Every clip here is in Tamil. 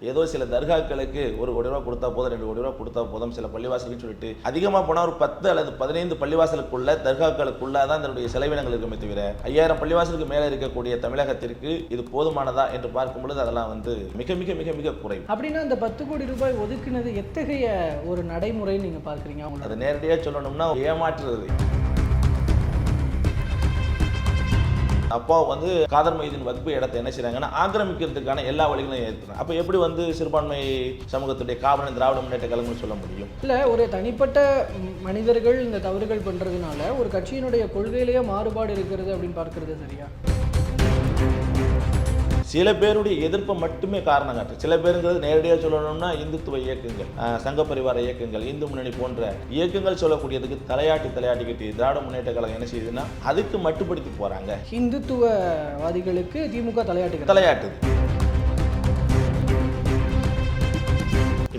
ஏதோ சில தர்காக்களுக்கு ஒரு கோடி ரூபா கொடுத்தா போதும் ரெண்டு கோடி ரூபா கொடுத்தா போதும் சில பள்ளிவாசலுக்கு சொல்லிட்டு அதிகமாக போனால் ஒரு பத்து அல்லது பதினைந்து பள்ளிவாசலுக்குள்ள தர்காக்களுக்குள்ள தான் இதனுடைய செலவினங்கள் இருக்குமே தவிர ஐயாயிரம் பள்ளிவாசலுக்கு மேலே இருக்கக்கூடிய தமிழகத்திற்கு இது போதுமானதா என்று பார்க்கும் பொழுது அதெல்லாம் வந்து மிக மிக மிக மிக குறைவு. அப்படின்னா அந்த பத்து கோடி ரூபாய் ஒதுக்குனது எத்தகைய ஒரு நடைமுறைன்னு நீங்க பார்க்குறீங்க? அவங்களோட அது நேரடியாக சொல்லணும்னா ஏமாற்றுறது. அப்போ வந்து காதர் மைதீன் வகுப்பு இடத்தை என்ன செய்றாங்கன்னா ஆக்கிரமிக்கிறதுக்கான எல்லா வழிகளையும் ஏற்றுறாங்க அப்போ எப்படி வந்து சிறுபான்மை சமூகத்துடைய காவலன் திராவிட முன்னேற்ற கழகம்னு சொல்ல முடியும்? இல்ல ஒரு தனிப்பட்ட மனிதர்கள் இந்த தவறுகள் பண்றதுனால ஒரு கட்சியினுடைய கொள்கையிலேயே மாறுபாடு இருக்கிறது அப்படின்னு பார்க்கறது சரியா? சில பேருடைய எதிர்ப்பை மட்டுமே காரணம் காட்டு. சில பேருங்கிறது நேரடியாக சொல்லணும்னா இந்துத்துவ இயக்கங்கள் சங்க பரிவார இயக்கங்கள் இந்து முன்னணி போன்ற இயக்கங்கள் சொல்லக்கூடியதுக்கு தலையாட்டி தலையாட்டிக்கிட்டு திராவிட முன்னேற்ற கழகம் என்ன செய்யுதுன்னா அதுக்கு மட்டுப்படுத்தி போறாங்க. இந்துத்துவவாதிகளுக்கு திமுக தலையாட்டுகிறது. தலையாட்டுது.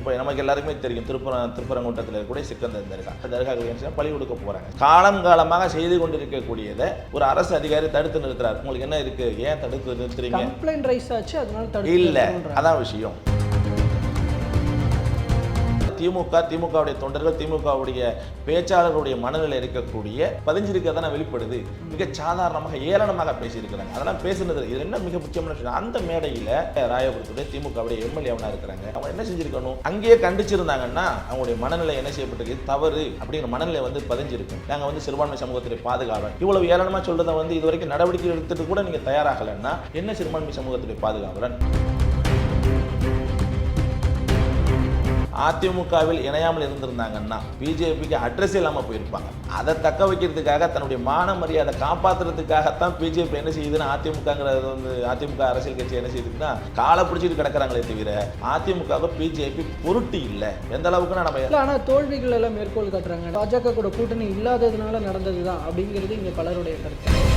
இப்போ நமக்கு எல்லாருக்குமே தெரியும். திருப்பரம் திருப்பரங்குன்றத்தில் இருக்கக்கூடிய சிக்கந்தர் தர்கா அந்த தர்காவுக்கு என்ன பழி கொடுக்க போறாங்க. காலம் காலமாக செய்து கொண்டிருக்கக்கூடியதை ஒரு அரசு அதிகாரி தடுத்து நிறுத்துறாரு. உங்களுக்கு என்ன இருக்கு? ஏன் தடுத்து நிறுத்துறீங்க? கம்ப்ளைண்ட் ரைஸ் ஆச்சு அதனால இல்ல. அதான் விஷயம். திமுக திமுகவுடைய தொண்டர்கள் திமுகவுடைய பேச்சாளர்களுடைய மனநிலை இருக்கக்கூடிய பதிஞ்சிருக்கிறதான வெளிப்படுது. மிக சாதாரணமாக ஏளனமாக பேசியிருக்கிறாங்க. அதெல்லாம் பேசுனது இது என்ன மிக முக்கியமான விஷயம்? அந்த மேடையில் ராயபுரத்துடைய திமுகவுடைய எம்எல்ஏவனா இருக்கிறாங்க. அவங்க என்ன செஞ்சிருக்கணும்? அங்கேயே கண்டிச்சிருந்தாங்கன்னா அவங்களுடைய மனநிலை என்ன செய்யப்பட்டிருக்கு? தவறு அப்படிங்கிற மனநிலை வந்து பதிஞ்சிருக்கும் நாங்கள் வந்து சிறுபான்மை சமூகத்துடைய பாதுகாவலன் இவ்வளவு ஏளனமாக சொல்றதை வந்து இது வரைக்கும் நடவடிக்கை எடுத்துட்டு கூட நீங்கள் தயாராகலைன்னா என்ன சிறுபான்மை சமூகத்துடைய பாதுகாவலன் அதிமுகவில் இணையாமல் இருந்திருந்தாங்கன்னா பிஜேபிக்கு அட்ரஸ் இல்லாமல் போயிருப்பாங்க. அதை தக்க வைக்கிறதுக்காக தன்னுடைய மான மரியாதை காப்பாற்றுறதுக்காகத்தான் பிஜேபி என்ன செய்யுதுன்னா அதிமுகங்கிறது வந்து அதிமுக அரசியல் கட்சி என்ன செய்யுதுன்னா காலை பிடிச்சிட்டு கிடக்கிறாங்களே தவிர அதிமுக பிஜேபி பொருட்டு இல்லை. எந்த அளவுக்குன்னா நம்ம ஆனால் தோல்விகள் எல்லாம் மேற்கோள் காட்டுறாங்க. பாஜக கூட கூட்டணி இல்லாததுனால நடந்ததுதான் அப்படிங்கிறது இங்கே பலருடைய கருத்து.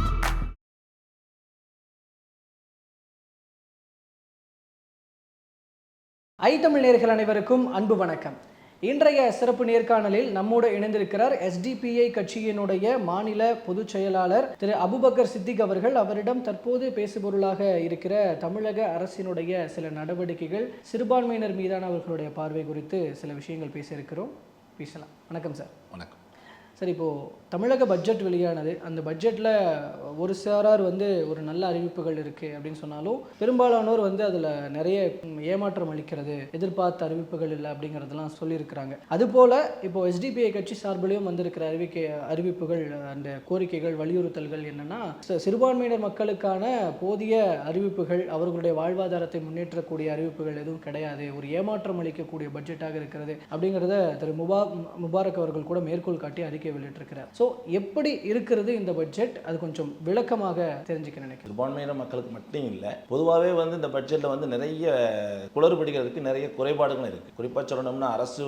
ஐ தமிழ் அனைவருக்கும் அன்பு வணக்கம். இன்றைய சிறப்பு நேர்காணலில் நம்மோடு இணைந்திருக்கிறார் எஸ்டிபிஐ கட்சியினுடைய மாநில பொதுச் செயலாளர் திரு அபுபக்கர் சித்திக் அவர்கள். அவரிடம் தற்போது பேசுபொருளாக இருக்கிற தமிழக அரசினுடைய சில நடவடிக்கைகள் சிறுபான்மையினர் மீதான அவர்களுடைய பார்வை குறித்து சில விஷயங்கள் பேசியிருக்கிறோம். பேசலாம். வணக்கம் சார். வணக்கம். சார் இப்போது தமிழக பட்ஜெட் வெளியானது அந்த பட்ஜெட்டில் ஒரு சாரார் வந்து ஒரு நல்ல அறிவிப்புகள் இருக்குது அப்படின்னு சொன்னாலும் பெரும்பாலானோர் வந்து அதில் நிறைய ஏமாற்றம் அளிக்கிறது எதிர்பார்த்த அறிவிப்புகள் இல்லை அப்படிங்கிறதெல்லாம் சொல்லியிருக்கிறாங்க. அதுபோல் இப்போ எஸ்டிபிஐ கட்சி சார்பிலையும் வந்திருக்கிற அறிவிக்கை அறிவிப்புகள் அந்த கோரிக்கைகள் வலியுறுத்தல்கள் என்னென்னா சிறுபான்மையினர் மக்களுக்கான போதிய அறிவிப்புகள் அவர்களுடைய வாழ்வாதாரத்தை முன்னேற்றக்கூடிய அறிவிப்புகள் எதுவும் கிடையாது ஒரு ஏமாற்றம் அளிக்கக்கூடிய பட்ஜெட்டாக இருக்கிறது அப்படிங்கிறத திரு முபா முபாரக் அவர்கள் கூட மேற்கோள் காட்டி அறிக்கை வெளியிட்டிருக்கிறார். ஸோ எப்படி இருக்கிறது இந்த பட்ஜெட் அது கொஞ்சம் விளக்கமாக தெரிஞ்சுக்க நினைக்கிறேன். சிறுபான்மையின மக்களுக்கு மட்டும் இல்லை பொதுவாகவே வந்து இந்த பட்ஜெட்டில் வந்து நிறைய குளறுபடிகளுக்கு நிறைய குறைபாடுகளும் இருக்குது குறிப்பாக சொல்லணும்னா அரசு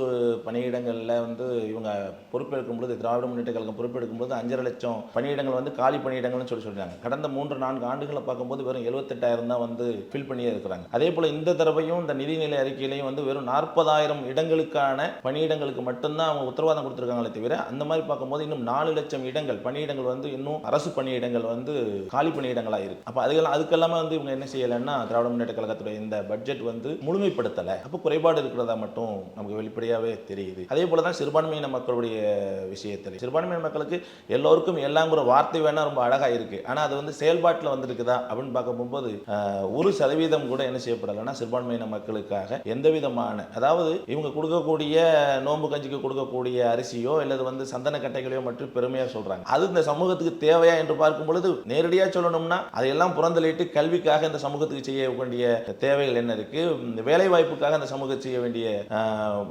பணியிடங்களில் வந்து இவங்க பொறுப்பெடுக்கும் பொழுது திராவிட முன்னேற்ற கழகம் பொறுப்பெடுக்கும் போது அஞ்சரை லட்சம் பணியிடங்கள் வந்து காலி பணியிடங்கள்னு சொல்லி சொல்கிறாங்க கடந்த மூன்று நான்கு ஆண்டுகளை பார்க்கும்போது வெறும் எழுபத்தெட்டாயிரம் தான் வந்து ஃபில் பண்ணியே இருக்கிறாங்க. அதே போல் இந்த தடவையும் இந்த நிதிநிலை அறிக்கையிலையும் வந்து வெறும் நாற்பதாயிரம் இடங்களுக்கான பணியிடங்களுக்கு மட்டும்தான் அவங்க உத்தரவாதம் கொடுத்துருக்காங்களே தவிர அந்த மாதிரி பார்க்கும்போது இன்னும் நாலு லட்சம் இடங்கள் பணியிடங்கள் வந்து இன்னும் அரசு பணியிடங்கள் வந்து காலி பணியிடங்களாக இருக்கு. அப்போ அதுக்கெல்லாம் அதுக்கெல்லாமே வந்து இவங்க என்ன செய்யலைன்னா திராவிட முன்னேற்ற கழகத்துடைய இந்த பட்ஜெட் வந்து முழுமைப்படுத்தலை. அப்போ குறைபாடு இருக்கிறதா மட்டும் நமக்கு வெளிப்படையாகவே தெரியுது. அதே போல தான் சிறுபான்மையின மக்களுடைய விஷயத்தில். சிறுபான்மையின மக்களுக்கு எல்லோருக்கும் எல்லாங்கிற வார்த்தை வேணால் ரொம்ப அழகாக இருக்கு. ஆனால் அது வந்து செயல்பாட்டில் வந்திருக்குதா அப்படின்னு பார்க்கும்போது ஒரு சதவீதம் கூட என்ன செய்யப்படலைன்னா சிறுபான்மையின மக்களுக்காக எந்த விதமான அதாவது இவங்க கொடுக்கக்கூடிய நோன்பு கஞ்சிக்கு கொடுக்கக்கூடிய அரிசியோ அல்லது வந்து சந்தன சாதன கட்டைகளையோ மற்றும் பெருமையாக சொல்றாங்க. அது இந்த சமூகத்துக்கு தேவையா என்று பார்க்கும் பொழுது நேரடியாக சொல்லணும்னா அதையெல்லாம் புறந்தள்ளிட்டு கல்விக்காக இந்த சமூகத்துக்கு செய்ய வேண்டிய தேவைகள் என்ன இருக்கு? இந்த வேலை வாய்ப்புக்காக இந்த சமூகத்துக்கு செய்ய வேண்டிய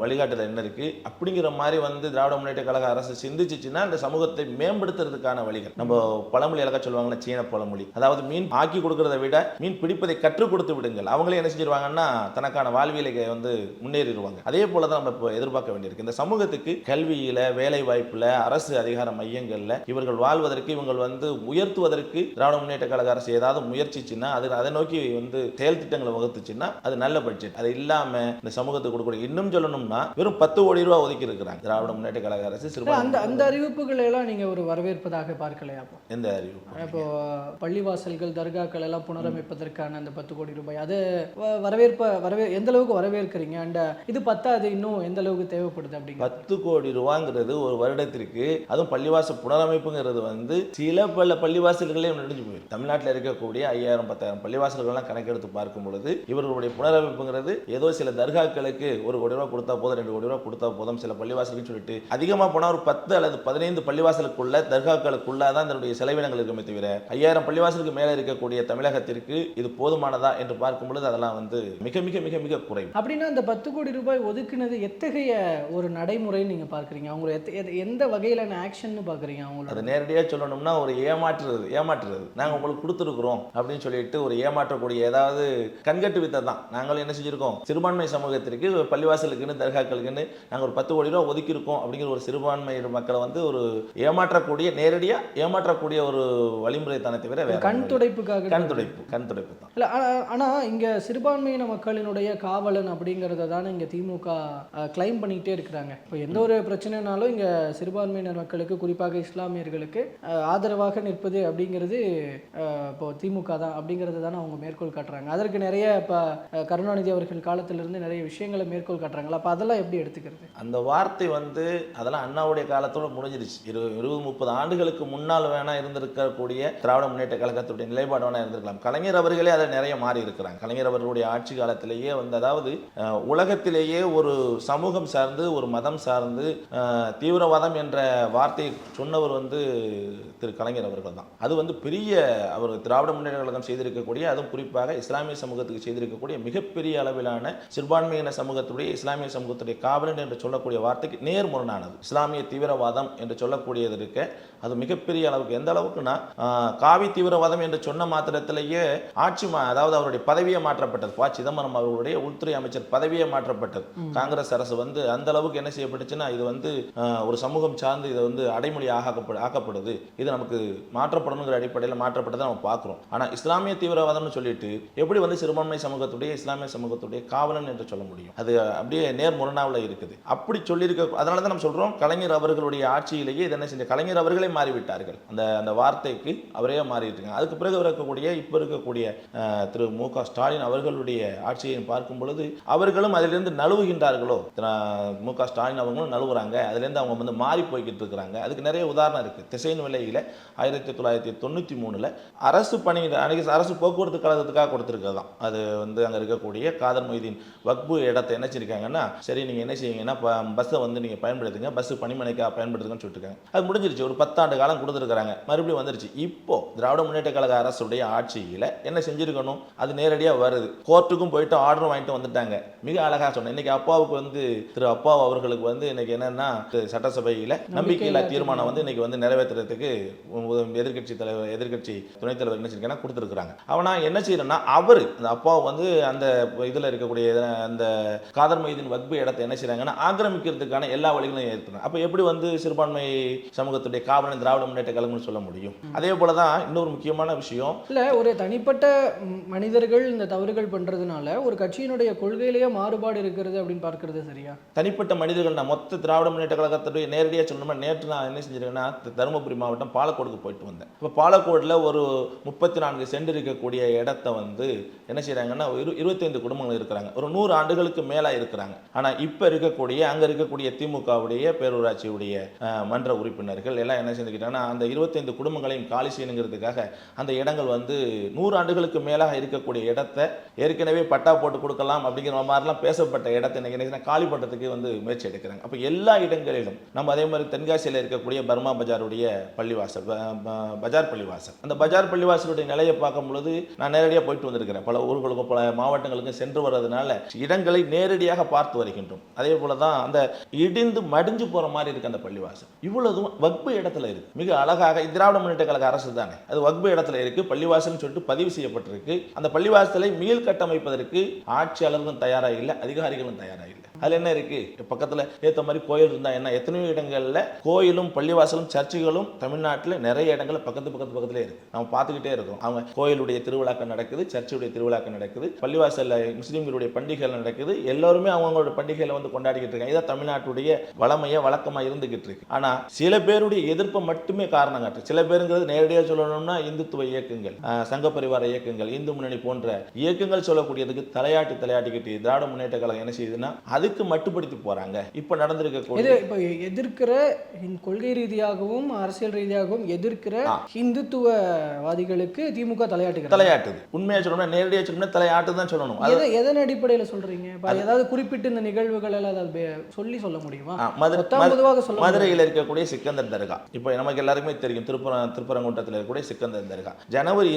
வழிகாட்டுதல் என்ன இருக்கு? அப்படிங்கிற மாதிரி வந்து திராவிட முன்னேற்ற கழக அரசு சிந்திச்சுச்சுன்னா இந்த சமூகத்தை மேம்படுத்துறதுக்கான வழிகள். நம்ம பழமொழி அழகா சொல்லுவாங்கன்னா சீன பழமொழி. அதாவது மீன் ஆக்கி கொடுக்கறதை விட மீன் பிடிப்பதை கற்றுக் கொடுத்து விடுங்கள். அவங்களே என்ன செஞ்சிருவாங்கன்னா தனக்கான வாழ்வியலை வந்து முன்னேறிடுவாங்க. அதே போல தான் நம்ம இப்போ எதிர்பார்க்க வேண்டியிருக்கு. இந்த சமூகத்துக்கு கல்வியில வேலை வாய்ப்புல அரசு அதிகார மையங்கள்ல இவர்கள் வாழ்வதற்கு இவங்கள் வந்து உயர்த்துவதற்கு திராவிட முன்னேற்ற கழக அரசு ஏதாவது முயற்சிச்சுன்னா அது அதை நோக்கி வந்து செயல் திட்டங்களை வகுத்துச்சுன்னா அது நல்ல பட்ஜெட் அது இல்லாம இந்த சமூகத்துக்கு கொடுக்கக்கூடிய இன்னும் சொல்லணும்னா வெறும் பத்து கோடி ரூபாய் ஒதுக்கி இருக்கிறாங்க திராவிட முன்னேற்ற கழக அரசு சிறுபான்மை அந்த அந்த அறிவிப்புகளை எல்லாம் நீங்க ஒரு வரவேற்பதாக பார்க்கலையா எந்த அறிவு இப்போ பள்ளிவாசல்கள் தர்காக்கள் எல்லாம் புனரமைப்பதற்கான அந்த பத்து கோடி ரூபாய் அது வரவேற்ப வரவே எந்த அளவுக்கு வரவேற்கிறீங்க? அண்ட் இது பத்தாது இன்னும் எந்த அளவுக்கு தேவைப்படுது அப்படிங்க? பத்து கோடி ரூபாங்கிறது ஒரு வருடத்திற்கு இருக்கு. அதுவும் பள்ளிவாசல் புனரமைப்புங்கிறது வந்து சில பல பள்ளிவாசல்களே நடிஞ்சு போயிடும் தமிழ்நாட்டில் இருக்கக்கூடிய ஐயாயிரம் பத்தாயிரம் பள்ளிவாசல்கள்லாம் கணக்கெடுத்து பார்க்கும் பொழுது இவர்களுடைய புனரமைப்புங்கிறது ஏதோ சில தர்காக்களுக்கு ஒரு கோடி ரூபா கொடுத்தா போதும் ரெண்டு கோடி ரூபா கொடுத்தா போதும் சில பள்ளிவாசல்னு சொல்லிட்டு அதிகமாக போனால் ஒரு பத்து அல்லது பதினைந்து பள்ளிவாசலுக்குள்ள தர்காக்களுக்குள்ள தான் இதனுடைய செலவினங்கள் இருக்குமே தவிர ஐயாயிரம் பள்ளிவாசலுக்கு மேலே இருக்கக்கூடிய தமிழகத்திற்கு இது போதுமானதா என்று பார்க்கும் பொழுது அதெல்லாம் வந்து மிக மிக மிக மிக குறைவு. அப்படின்னா அந்த பத்து கோடி ரூபாய் ஒதுக்குனது எத்தகைய ஒரு நடைமுறைன்னு நீங்கள் பார்க்குறீங்க? அவங்க எத்த- எந்த வகையிலான ஆக்ஷன்னு பார்க்குறீங்க அவங்களோட அது நேரடியாக சொல்லணும்னா ஒரு ஏமாற்றுறது ஏமாற்றுறது. நாங்கள் உங்களுக்கு கொடுத்துருக்குறோம் அப்படின்னு சொல்லிட்டு ஒரு ஏமாற்றக்கூடிய ஏதாவது கண்கட்டு வித்தை தான். நாங்களும் என்ன செஞ்சுருக்கோம்? சிறுபான்மை சமூகத்திற்கு பள்ளிவாசலுக்குன்னு தர்காக்களுக்குன்னு நாங்கள் ஒரு பத்து கோடி ரூபா ஒதுக்கியிருக்கோம் அப்படிங்கிற ஒரு சிறுபான்மை மக்களை வந்து ஒரு ஏமாற்றக்கூடிய நேரடியாக ஏமாற்றக்கூடிய ஒரு வழிமுறை தானே தவிர வேற கண். துடைப்புக்காக கண் துடைப்பு கண் துடைப்பு தான். இல்ல ஆனா- ஆனா இங்க சிறுபான்மையின மக்களினுடைய காவலன் அப்படிங்கறத தானே இங்க திமுக கிளைம் பண்ணிக்கிட்டே இருக்கிறாங்க. இப்போ எந்த ஒரு பிரச்சனைனாலும் இங்க சிறுபான்மையினர் மக்களுக்கு குறிப்பாக இஸ்லாமியர்களுக்கு ஆதரவாக நிற்பது அப்படிங்கிறது இப்போ திமுக தான் அப்படிங்கிறது தானே அவங்க மேற்கோள் காட்டுறாங்க. அதற்கு நிறைய இப்போ கருணாநிதி அவர்கள் காலத்திலிருந்து நிறைய விஷயங்களை மேற்கோள் காட்டுறாங்களா? அப்போ அதெல்லாம் எப்படி எடுத்துக்கிறது? அந்த வார்த்தை வந்து அதெல்லாம் அண்ணாவுடைய காலத்தோட முடிஞ்சிருச்சு. இருபது இருபது முப்பது ஆண்டுகளுக்கு முன்னால் வேணா இருந்திருக்கக்கூடிய திராவிட முன்னேற்ற கழகத்துடைய நிலைப்பாடு வேணா இருந்திருக்கலாம். கலைஞர் அவர்களே அதை நிறைய மாறி இருக்கிறாங்க. கலைஞர் அவர்களுடைய ஆட்சி காலத்திலேயே வந்து அதாவது உலகத்திலேயே ஒரு சமூகம் சார்ந்து ஒரு மதம் சார்ந்து தீவிரவாதம் என்ற என்ற வார்த்தையை சொன்னவர் வந்து திரு கலைஞர் அவர்கள் தான். அது வந்து பெரிய அவர் திராவிட முன்னேற்ற கழகம் செய்திருக்கக்கூடிய அதுவும் குறிப்பாக இஸ்லாமிய சமூகத்துக்கு செய்திருக்கக்கூடிய மிகப்பெரிய அளவிலான சிறுபான்மையின சமூகத்துடைய இஸ்லாமிய சமூகத்துடைய காவலன் என்று சொல்லக்கூடிய வார்த்தைக்கு நேர்முரணானது. இஸ்லாமிய தீவிரவாதம் என்று சொல்லக்கூடியது இருக்க அது மிகப்பெரிய அளவுக்கு எந்த அளவுக்குன்னா காவி தீவிரவாதம் என்று சொன்ன மாத்திரத்திலேயே ஆட்சி அதாவது அவருடைய பதவியே மாற்றப்பட்டது. ப. சிதம்பரம் அவர்களுடைய உள்துறை அமைச்சர் பதவியே மாற்றப்பட்டது. காங்கிரஸ் அரசு வந்து அந்த அளவுக்கு என்ன செய்யப்பட்டுச்சுன்னா இது வந்து ஒரு சமூகம் சார்ந்து இது வந்து அடைமொழி ஆக்கப்படு ஆக்கப்படுது. இது நமக்கு மாற்றப்படணுங்கிற அடிப்படையில் மாற்றப்பட்டதை நம்ம பார்க்குறோம். ஆனால் இஸ்லாமிய தீவிரவாதம்னு சொல்லிட்டு எப்படி வந்து சிறுபான்மை சமூகத்துடைய இஸ்லாமிய சமூகத்துடைய காவலன் என்று சொல்ல முடியும்? அது அப்படியே நேர் முரணாவில் இருக்குது. அப்படி சொல்லியிருக்க அதனால தான் நம்ம சொல்கிறோம் கலைஞர் அவர்களுடைய ஆட்சியிலேயே இதை என்ன செஞ்ச கலைஞர் அவர்களே மாறிவிட்டார்கள். அந்த அந்த வார்த்தைக்கு அவரே மாறிட்டுருக்காங்க அதுக்கு பிறகு இருக்கக்கூடிய இப்போ இருக்கக்கூடிய திரு மு க ஸ்டாலின் அவர்களுடைய ஆட்சியை பார்க்கும் பொழுது அவர்களும் அதிலிருந்து நழுவுகின்றார்களோ? மு க ஸ்டாலின் அவங்களும் நழுவுறாங்க. அதுலேருந்து அவங்க வந்து மாறி போய்கிட்டு இருக்கிறாங்க. அதுக்கு நிறைய உதாரணம் இருக்குது திசையின் விலையில் ஆயிரத்தி தொள்ளாயிரத்தி தொண்ணூற்றி மூணில் அரசு பணி அன்னைக்கு அரசு போக்குவரத்து கழகத்துக்காக கொடுத்துருக்கிறது தான் அது வந்து அங்கே இருக்கக்கூடிய காதர் மொய்தீன் வக்பு இடத்தை என்ன செஞ்சிருக்காங்கன்னா சரி நீங்கள் என்ன செய்யுங்கன்னா பஸ்ஸை வந்து நீங்கள் பயன்படுத்துங்க பஸ் பணிமனைக்காக பயன்படுத்துங்கன்னு சொல்லிட்டுருக்காங்க. அது முடிஞ்சிருச்சு. ஒரு பத்தாண்டு காலம் கொடுத்துருக்காங்க மறுபடியும் வந்துருச்சு. இப்போ திராவிட முன்னேற்ற கழக அரசுடைய ஆட்சியில் என்ன செஞ்சிருக்கணும்? அது நேரடியாக வருது. கோர்ட்டுக்கும் போயிட்டு ஆர்டரும் வாங்கிட்டு வந்துட்டாங்க. மிக அழகாக சொன்னேன். இன்னைக்கு அப்பாவுக்கு வந்து திரு அப்பா அவர்களுக்கு வந்து இன்னைக்கு என்னன்னா சட்டசபையில் நம்பிக்கையில்லா தீர்மானம் வந்து இன்னைக்கு வந்து நிறைவேற்றுறதுக்கு எதிர்க்கட்சி தலைவர் எதிர்க்கட்சி துணைத் தலைவர் என்ன செஞ்சிருக்காங்கன்னா கொடுத்துருக்காங்க அவனா என்ன செய்யறேன்னா அவர் அந்த அப்பா வந்து அந்த இதில் இருக்கக்கூடிய அந்த காதர் மைதீன் வக்பு இடத்தை என்ன செய்றாங்கன்னா ஆக்கிரமிக்கிறதுக்கான எல்லா வழிகளையும் ஏற்படுறாங்க அப்போ எப்படி வந்து சிறுபான்மை சமூகத்துடைய காவலன் திராவிட முன்னேற்ற கழகம்னு சொல்ல முடியும்? அதே போல தான் இன்னொரு முக்கியமான விஷயம். இல்ல ஒரு தனிப்பட்ட மனிதர்கள் இந்த தவறுகள் பண்றதுனால ஒரு கட்சியினுடைய கொள்கையிலேயே மாறுபாடு இருக்கிறது அப்படின்னு பார்க்கிறது சரியா? தனிப்பட்ட மனிதர்கள் நான் மொத்த திராவிட முன்னேற்ற கழகத்துடைய நேரடியாக சொல்லணும்னா நேற்று நான் என்ன செஞ்சிருக்கேன்னா தருமபுரி மாவட்டம் நான் பாலக்கோடுக்கு போயிட்டு வந்தேன். இப்போ பாலக்கோடில் ஒரு முப்பத்தி நான்கு சென்ட் இருக்கக்கூடிய இடத்த வந்து என்ன செய்கிறாங்கன்னா இரு இருபத்தைந்து குடும்பங்கள் இருக்கிறாங்க. ஒரு நூறு ஆண்டுகளுக்கு மேலே இருக்கிறாங்க. ஆனால் இப்போ இருக்கக்கூடிய அங்கே இருக்கக்கூடிய திமுகவுடைய பேரூராட்சியுடைய மன்ற உறுப்பினர்கள் எல்லாம் என்ன செஞ்சுக்கிட்டாங்கன்னா அந்த இருபத்தைந்து குடும்பங்களையும் காலி செய்யணுங்கிறதுக்காக அந்த இடங்கள் வந்து நூறு ஆண்டுகளுக்கு மேலாக இருக்கக்கூடிய இடத்த ஏற்கனவே பட்டா போட்டு கொடுக்கலாம் அப்படிங்கிற மாதிரிலாம் பேசப்பட்ட இடத்தை இன்னைக்கு என்ன காலி பண்ணுறதுக்கு வந்து முயற்சி எடுக்கிறாங்க. அப்போ எல்லா இடங்களிலும் நம்ம அதே மாதிரி தென்காசியில் இருக்கக்கூடிய பர்மா பஜாருடைய பள்ளி பள்ளிவாசல் பஜார் பள்ளிவாசல். அந்த பஜார் பள்ளிவாசலுடைய நிலையை பார்க்கும் பொழுது நான் நேரடியாக போயிட்டு வந்திருக்கிறேன். பல ஊர்களுக்கும் பல மாவட்டங்களுக்கும் சென்று வர்றதுனால இடங்களை நேரடியாக பார்த்து வருகின்றோம். அதே போல தான் அந்த இடிந்து மடிஞ்சு போற மாதிரி இருக்கு அந்த பள்ளிவாசல். இவ்வளவு வக்பு இடத்துல இருக்கு. மிக அழகாக திராவிட முன்னேற்ற கழக அரசு தானே அது வக்பு இடத்துல இருக்கு. பள்ளிவாசல்னு சொல்லிட்டு பதிவு செய்யப்பட்டிருக்கு. அந்த பள்ளிவாசலை மீள் கட்டமைப்பதற்கு ஆட்சியாளர்களும் தயாராக இல்லை அதிகாரிகளும் தயாராக இல்லை. அதில் என்ன இருக்குது பக்கத்தில் ஏற்ற மாதிரி கோயில் இருந்தால் என்ன? எத்தனையோ இடங்களில் கோயிலும் பள்ளிவாசலும் சர்ச்சுகளும் தமிழ்நாட்டில் நிறைய இடங்களில் பக்கத்து பக்கத்து பக்கத்துலேயே இருக்குது நம்ம பார்த்துக்கிட்டே இருக்கோம். அவங்க கோயிலுடைய திருவிழாக்கள் நடக்குது சர்ச்சுடைய திருவிழாக்கள் நடக்குது பள்ளிவாசலில் முஸ்லீம்களுடைய பண்டிகைகள் நடக்குது. எல்லோருமே அவங்களோட பண்டிகைகளை வந்து கொண்டாடிக்கிட்டு இருக்காங்க. இதான் தமிழ்நாட்டுடைய வளமையை வழக்கமாக இருந்துகிட்டு இருக்கு. ஆனால் சில பேருடைய எதிர்ப்பை மட்டுமே காரணம் காட்டு சில பேருங்கிறது நேரடியாக சொல்லணும்னா இந்துத்துவ இயக்கங்கள் சங்க பரிவார இயக்கங்கள் இந்து முன்னணி போன்ற இயக்கங்கள் சொல்லக்கூடியதுக்கு தலையாட்டி தலையாட்டிக்கிட்டு திராவிட முன்னேற்ற கழகம் என்ன செய்யுதுன்னா அதுக்கு மட்டுப்படுத்தி போறாங்க? இப்ப இப்போ எதிர்க்கிற கொள்கை ரீதியாகவும் அரசியல் ரீதியாகவும் எதிர்க்கிற ஆ. இந்துத்துவவாதிகளுக்கு திமுக தலையாட்டுகிறது. தலையாட்டுது. உண்மையா சொல்லணும்னா நேரடியாக சொல்லணும்னா தலையாட்டு தான் சொல்லணும். அது எதன் அடிப்படையில் சொல்றீங்க? இப்போ ஏதாவது குறிப்பிட்டு இந்த நிகழ்வுகள் எல்லாம் சொல்லி சொல்ல முடியுமா. மதுரையில் இருக்கக்கூடிய சிக்கந்தர் தர்கா. இப்போ நமக்கு எல்லாருக்குமே தெரியும் திருப்பரம் திருப்பரங்குன்றத்தில் இருக்கக்கூடிய சிக்கந்தர் தர்கா. ஜனவரி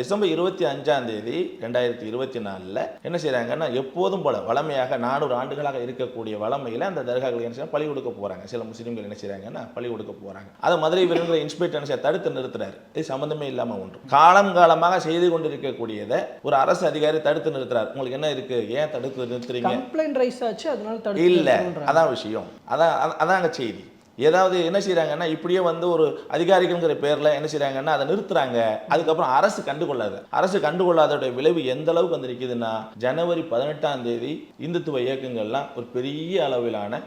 டிசம்பர் இருபத்தி அஞ்சாம் தேதி ரெண்டாயிரத்தி இருபத்தி நாலில் என்ன செய்றாங்கன்னா எப்போதும் போல வளமையாக நானூறு ஆண்டுகளாக இருக்கக்கூடிய வளமையில் அந்த தர்காக்கள் என்ன பழி கொடுக்க போறாங்க. சில முஸ்லீம்கள் என்ன செய்றாங்கன்னா பழி கொடுக்க போறாங்க. அதை மதுரை வீரர்கள் இன்ஸ்பெக்டர் தடுத்து நிறுத்துறாரு. இது சம்பந்தமே இல்லாம ஒன்று. காலம் காலமாக செய்து கொண்டிருக்கக்கூடியதை ஒரு அரசு அதிகாரி தடுத்து நிறுத்துறாரு. உங்களுக்கு என்ன இருக்கு? ஏன் தடுத்து நிறுத்துறீங்க? கம்ப்ளைண்ட் ரைஸ் ஆச்சு அதனால இல்ல. அதான் விஷயம். அதான் அதான்- அதாங்க செய்தி. ஏதாவது என்ன செய்கிறாங்கன்னா இப்படியே வந்து ஒரு அதிகாரிகள்ங்கிற பேர்ல என்ன செய்கிறாங்கன்னா அதை நிறுத்துறாங்க. அதுக்கப்புறம் அரசு கண்டுகொள்ளாது. அரசு கண்டுகொள்ளாதோட விளைவு எந்த அளவுக்கு வந்து நிற்குதுன்னா ஜனவரி பதினெட்டாம் தேதி இந்துத்துவ இயக்கங்கள்லாம் ஒரு பெரிய அளவிலான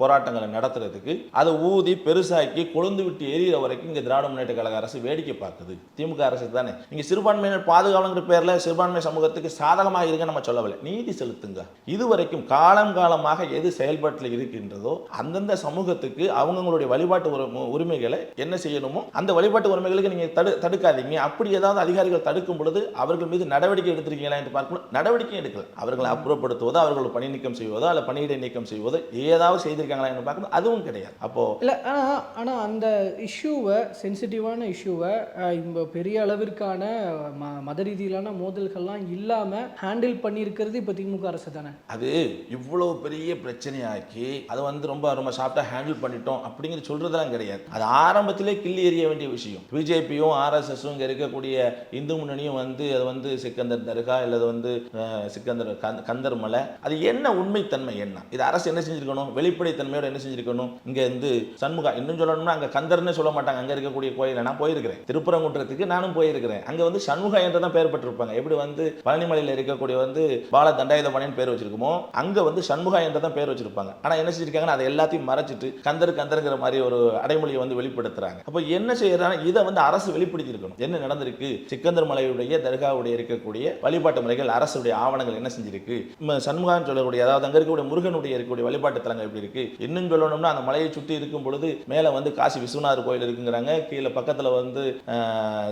போராட்டங்களை நடத்துறதுக்கு அதை ஊதி பெருசாக்கி கொழுந்து விட்டு எரியிற வரைக்கும் இங்க திராவிட முன்னேற்ற கழக அரசு வேடிக்கை பார்க்குது. திமுக அரசு தானே. நீங்க சிறுபான்மையினர் பாதுகாவலங்கிற பேர்ல சிறுபான்மை சமூகத்துக்கு சாதகமாக இருக்க நம்ம சொல்லவில்லை. நீதி செலுத்துங்க. இதுவரைக்கும் காலம் காலமாக எது செயல்பாட்டில் இருக்கின்றதோ அந்தந்த சமூகத்துக்கு அவங்கவுங்களுடைய வழிபாட்டு உரிமை- உரிமைகளை என்ன செய்யணுமோ அந்த வழிபாட்டு உரிமைகளுக்கு நீங்க தடு தடுக்காதீங்க. அப்படி ஏதாவது அதிகாரிகள் தடுக்கும் பொழுது அவர்கள் மீது நடவடிக்கை எடுத்திருக்கீங்களா என்று பார்க்கணும் நடவடிக்கை எடுக்கல. அவர்களை அப்புறப்படுத்துவதோ அவர்கள் பணி நீக்கம் செய்வதோ அல்ல பணியிடை நீக்கம் செய்வதோ ஏதாவது செய்திருக்காங்களா என்று பார்க்கணும் அதுவும் கிடையாது. அப்போ இல்லை ஆனால் ஆனால் அந்த இஷ்யூவை சென்சிட்டிவான இஷ்யூவை இப்போ பெரிய அளவிற்கான ம மத ரீதியிலான மோதல்கள்லாம் இல்லாமல் ஹேண்டில் பண்ணியிருக்கிறது இப்போ திமுக அரசு தானே? அது இவ்வளவு பெரிய பிரச்சனையாக்கி அதை வந்து ரொம்ப ரொம்ப சாஃப்டாக ஹேண்டில் பண்ணிட்டோம் அப்படிங்கிற சொல்றதெல்லாம் கிடையாது. அது ஆரம்பத்திலே கிள்ளி எறிய வேண்டிய விஷயம். பிஜேபியும் ஆர்எஸ்எஸும் இங்கே இருக்கக்கூடிய இந்து முன்னணியும் வந்து அது வந்து சிக்கந்தர் தர்கா இல்லது வந்து சிக்கந்தர் கந்தர் மலை. அது என்ன உண்மைத்தன்மை என்ன? இது அரசு என்ன செஞ்சிருக்கணும்? வெளிப்படைத்தன்மையோட என்ன செஞ்சிருக்கணும்? இங்க வந்து சண்முகா இன்னும் சொல்லணும்னா அங்க கந்தர்னு சொல்ல மாட்டாங்க. அங்க இருக்கக்கூடிய கோயில் நான் போயிருக்கிறேன். திருப்பரங்குன்றத்துக்கு நானும் போயிருக்கிறேன். அங்க வந்து சண்முகா என்று தான் பேர் பெற்றிருப்பாங்க. எப்படி வந்து பழனிமலையில் இருக்கக்கூடிய வந்து பால தண்டாயுதபாணின்னு பேர் வச்சிருக்கோமோ அங்க வந்து சண்முகா என்று தான் பேர் வச்சிருப்பாங்க. ஆனா என்ன செஞ்சிருக்காங்கன்னா அதை எல்லாத்தையும் மறைச்சிட்டு கந்தருக்கு கந்தருங்கிற மாதிரி ஒரு அடைமொழியை வந்து வெளிப்படுத்துறாங்க. அப்போ என்ன செய்யறாங்க இதை வந்து அரசு வெளிப்படுத்தியிருக்கணும். என்ன நடந்திருக்கு? சிக்கந்தர் மலையுடைய தர்காவுடைய இருக்கக்கூடிய வழிபாட்டு முறைகள் அரசுடைய ஆவணங்கள் என்ன செஞ்சிருக்கு? சண்முகான் சொல்லக்கூடிய அதாவது அங்க இருக்கக்கூடிய முருகனுடைய இருக்கக்கூடிய வழிபாட்டு தலங்கள் எப்படி இருக்கு? இன்னும் சொல்லணும்னா அந்த மலையை சுற்றி இருக்கும் பொழுது மேலே வந்து காசி விஸ்வநாதர் கோயில் இருக்குங்கிறாங்க. கீழே பக்கத்தில் வந்து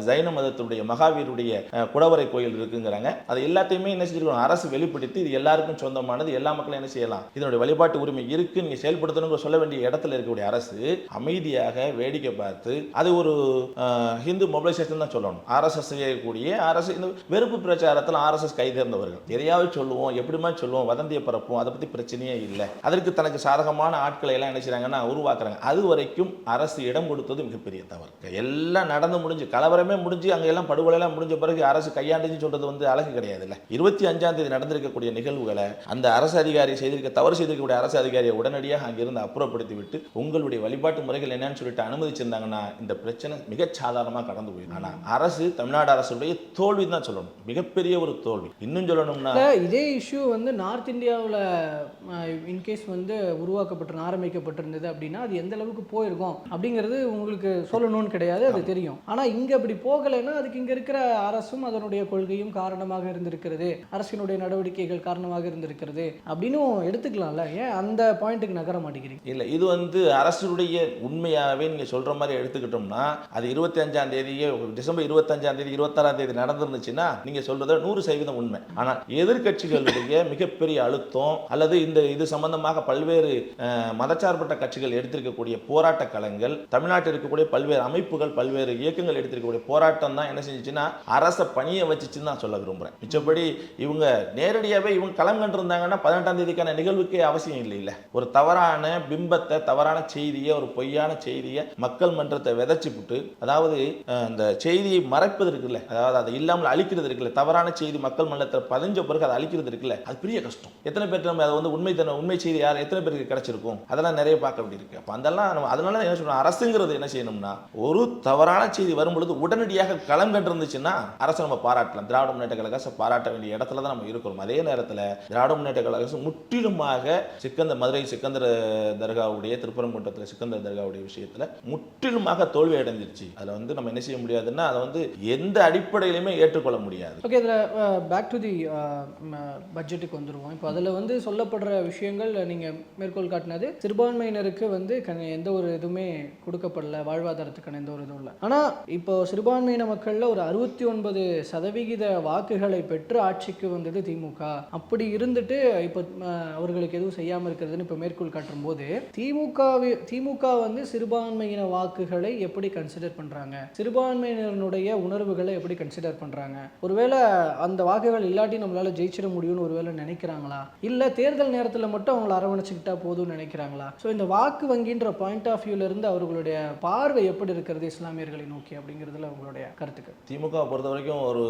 ஜைன மதத்துடைய மகாவீருடைய குடவரை கோயில் இருக்குங்கிறாங்க. அது எல்லாத்தையுமே என்ன செஞ்சிருக்கணும்? அரசு வெளிப்படுத்தி இது எல்லாருக்கும் சொந்தமானது எல்லா மக்களும் என்ன செய்யலாம்? இதனுடைய வழிபாட்டு உரிமை இருக்கு நீங்க செயல்படுத்தணுங்கிற சொல்ல வேண்டிய இடத்துல இருக்கக்கூடிய அரசு அமைதியாக வேடிக்கை பார்த்து அது ஒரு ஹிந்து மொபிலைசேஷன் தான் சொல்லணும். ஆர்எஸ்எஸ் செய்யக்கூடிய அரசு இந்த வெறுப்பு பிரச்சாரத்தில் ஆர்எஸ்எஸ் கைதேர்ந்தவர்கள் எதையாவது சொல்லுவோம் எப்படிமா சொல்லுவோம் வதந்தியை பரப்புவோம் அதை பத்தி பிரச்சனையே இல்லை. அதற்கு தனக்கு சாதகமான ஆட்களை எல்லாம் என்ன உருவாக்குறாங்க. அது வரைக்கும் அரசு இடம் கொடுத்தது மிகப்பெரிய தவறு. எல்லாம் நடந்து முடிஞ்சு கலவரமே முடிஞ்சு அங்கே எல்லாம் படுகொலை முடிஞ்ச பிறகு அரசு கையாண்டுச்சு சொல்றது வந்து அழகு கிடையாது இல்லை இருபத்தி அஞ்சாம் தேதி நடந்திருக்கக்கூடிய நிகழ்வுகளை அந்த அரசு அதிகாரி செய்திருக்க தவறு செய்திருக்கக்கூடிய அரசு அதிகாரியை உடனடியாக அங்கிருந்து அப்புறப்படுத்தி விட்டு உங்களுடைய வழிபாட்டு முறைகள் என்னன்னு சொல்லிட்டு அனுமதிச்சிருந்தாங்கன்னா இந்த பிரச்சனை மிக சாதாரணமாக கடந்து போயிடும். ஆனால் அரசு தமிழ்நாடு அரசுடைய தோல்வி தான் சொல்லணும். மிகப்பெரிய ஒரு தோல்வி. இன்னும் சொல்லணும்னா இதே இஷ்யூ வந்து நார்த் இந்தியாவில் இன்கேஸ் வந்து உருவாக்கப்பட்டு ஆரம்பிக்கப்பட்டிருந்தது அப்படின்னா அது எந்த அளவுக்கு போயிருக்கும் அப்படிங்கிறது உங்களுக்கு சொல்லணும்னு கிடையாது அது தெரியும். ஆனால் இங்கே அப்படி போகலைன்னா அதுக்கு இங்கே இருக்கிற அரசும் அதனுடைய கொள்கையும் காரணமாக இருந்திருக்கிறது. அரசினுடைய நடவடிக்கைகள் காரணமாக இருந்திருக்கிறது. அப்படின்னும் எடுத்துக்கலாம்ல. ஏன் அந்த பாயிண்ட்டுக்கு நகர மாட்டேங்கிறீங்க? இல்லை இது வந்து அரசுடைய உண்மையாகவே நீங்கள் சொல்கிற மாதிரி எடுத்துக்கிட்டோம்னா அது இருபத்தி அஞ்சாம் தேதியே டிசம்பர் இருபத்தஞ்சாம் தேதி இருபத்தாறாம் தேதி நடந்துருந்துச்சுன்னா நீங்கள் சொல்கிறத நூறு சதவீதம் உண்மை. ஆனால் எதிர்க்கட்சிகளுடைய மிகப்பெரிய அழுத்தம் அல்லது இந்த இது சம்பந்தமாக பல்வேறு மதச்சார்பட்ட மதச்சார்பற்ற கட்சிகள் எடுத்திருக்கக்கூடிய போராட்ட களங்கள் தமிழ்நாட்டில் இருக்கக்கூடிய பல்வேறு அமைப்புகள் பல்வேறு இயக்கங்கள் எடுத்திருக்கக்கூடிய போராட்டம் தான் என்ன செஞ்சுச்சுன்னா அரசை பணியை வச்சுச்சுன்னு நான் சொல்ல விரும்புகிறேன் மிச்சப்படி இவங்க நேரடியாகவே இவங்க களம் கண்டிருந்தாங்கன்னா பதினெட்டாம் தேதிக்கான நிகழ்வுக்கே அவசியம் இல்லை இல்லை ஒரு தவறான பிம்பத்தை தவறான செய்தியை ஒரு பொய்யான செய்தியை மக்கள் மன்றத்தை விதைச்சு விட்டு அதாவது அந்த இந்த செய்தியை மறைப்பது இருக்குல்ல? அதாவது அதை இல்லாமல் அழிக்கிறது இருக்குல்ல? தவறான செய்தி மக்கள் மன்றத்தில் பதிஞ்ச பிறகு அதை அழிக்கிறது இருக்குல்ல? அது பெரிய கஷ்டம். எத்தனை பேர் நம்ம அதை வந்து உண்மை தன உண்மை செய்தி யார் எத்தனை பேருக்கு கிடைச்சிருக்கும்? அதெல்லாம் நிறைய பார்க்க வேண்டியிருக்கு. அப்போ அதெல்லாம் நம்ம அதனால என்ன சொல்லணும் அரசுங்கிறது என்ன செய்யணும்னா ஒரு தவறான செய்தி வரும் பொழுது உடனடியாக களம் கண்டிருந்துச்சுன்னா அரசை நம்ம பாராட்டலாம். திராவிட முன்னேற்ற கழக பாராட்ட வேண்டிய இடத்துல தான் நம்ம இருக்கிறோம். அதே நேரத்தில் திராவிட முன்னேற்ற கழக அரசு முற்றிலுமாக சிக்கந்தர் மதுரை சிக்கந்தர் தர்காவுடைய திருப்பரங்குன்றத்தில் சிக்கந்தர் தர்காவுடைய விஷயத்தில் முற்றிலுமாக தோல்வி அடைஞ்சிருச்சு அதில் வந்து நம்ம என்ன செய்ய முடியாதுன்னா அதை வந்து எந்த அடிப்படையிலுமே ஏற்றுக்கொள்ள முடியாது. ஓகே இதில் பேக் டு தி பட்ஜெட்டுக்கு வந்துடுவோம் இப்போ அதில் வந்து சொல்லப்படுற விஷயங்கள் நீங்கள் மேற்கோள் காட்டினது சிறுபான்மையினருக்கு வந்து எந்த ஒரு இதுவுமே கொடுக்கப்படல வாழ்வாதாரத்துக்கான எந்த ஒரு இதுவும் இல்லை. ஆனால் இப்போ சிறுபான்மையின மக்களில் ஒரு அறுபத்தி ஒன்பது சதவிகித வாக்குகளை பெற்று ஆட்சிக்கு வந்தது திமுக. அப்படி இருந்துட்டு இப்போ அவர்களுக்கு எதுவும் செய்யாமல் இருக்கிறதுன்னு இப்போ மேற்கோள் காட்டும் போது திமுக திமுக வந்து சிறுபான்மையின வாக்குகளை எப்படி கன்சிடர் பண்ணுறாங்க சிறுபான்மையினருடைய உணர்வுகளை எப்படி கன்சிடர் பண்ணுறாங்க ஒருவேளை அந்த வாக்குகள் இல்லாட்டி நம்மளால் ஜெயிச்சிட முடியும்னு ஒருவேளை நினைக்கிறாங்களா? இல்லை தேர்தல் நேரத்தில் மட்டும் அவங்கள அரவணைச்சிக்கிட்டா போதும்னு நினைக்கிறாங்களா? ஸோ இந்த வாக்கு வங்கின்ற பாயிண்ட் ஆஃப் இருந்து அவர்களுடைய பார்வை எப்படி இருக்கிறது இஸ்லாமியர்களை நோக்கி அப்படிங்கிறதுல அவங்களுடைய கருத்துக்கள். திமுக பொறுத்த வரைக்கும் ஒரு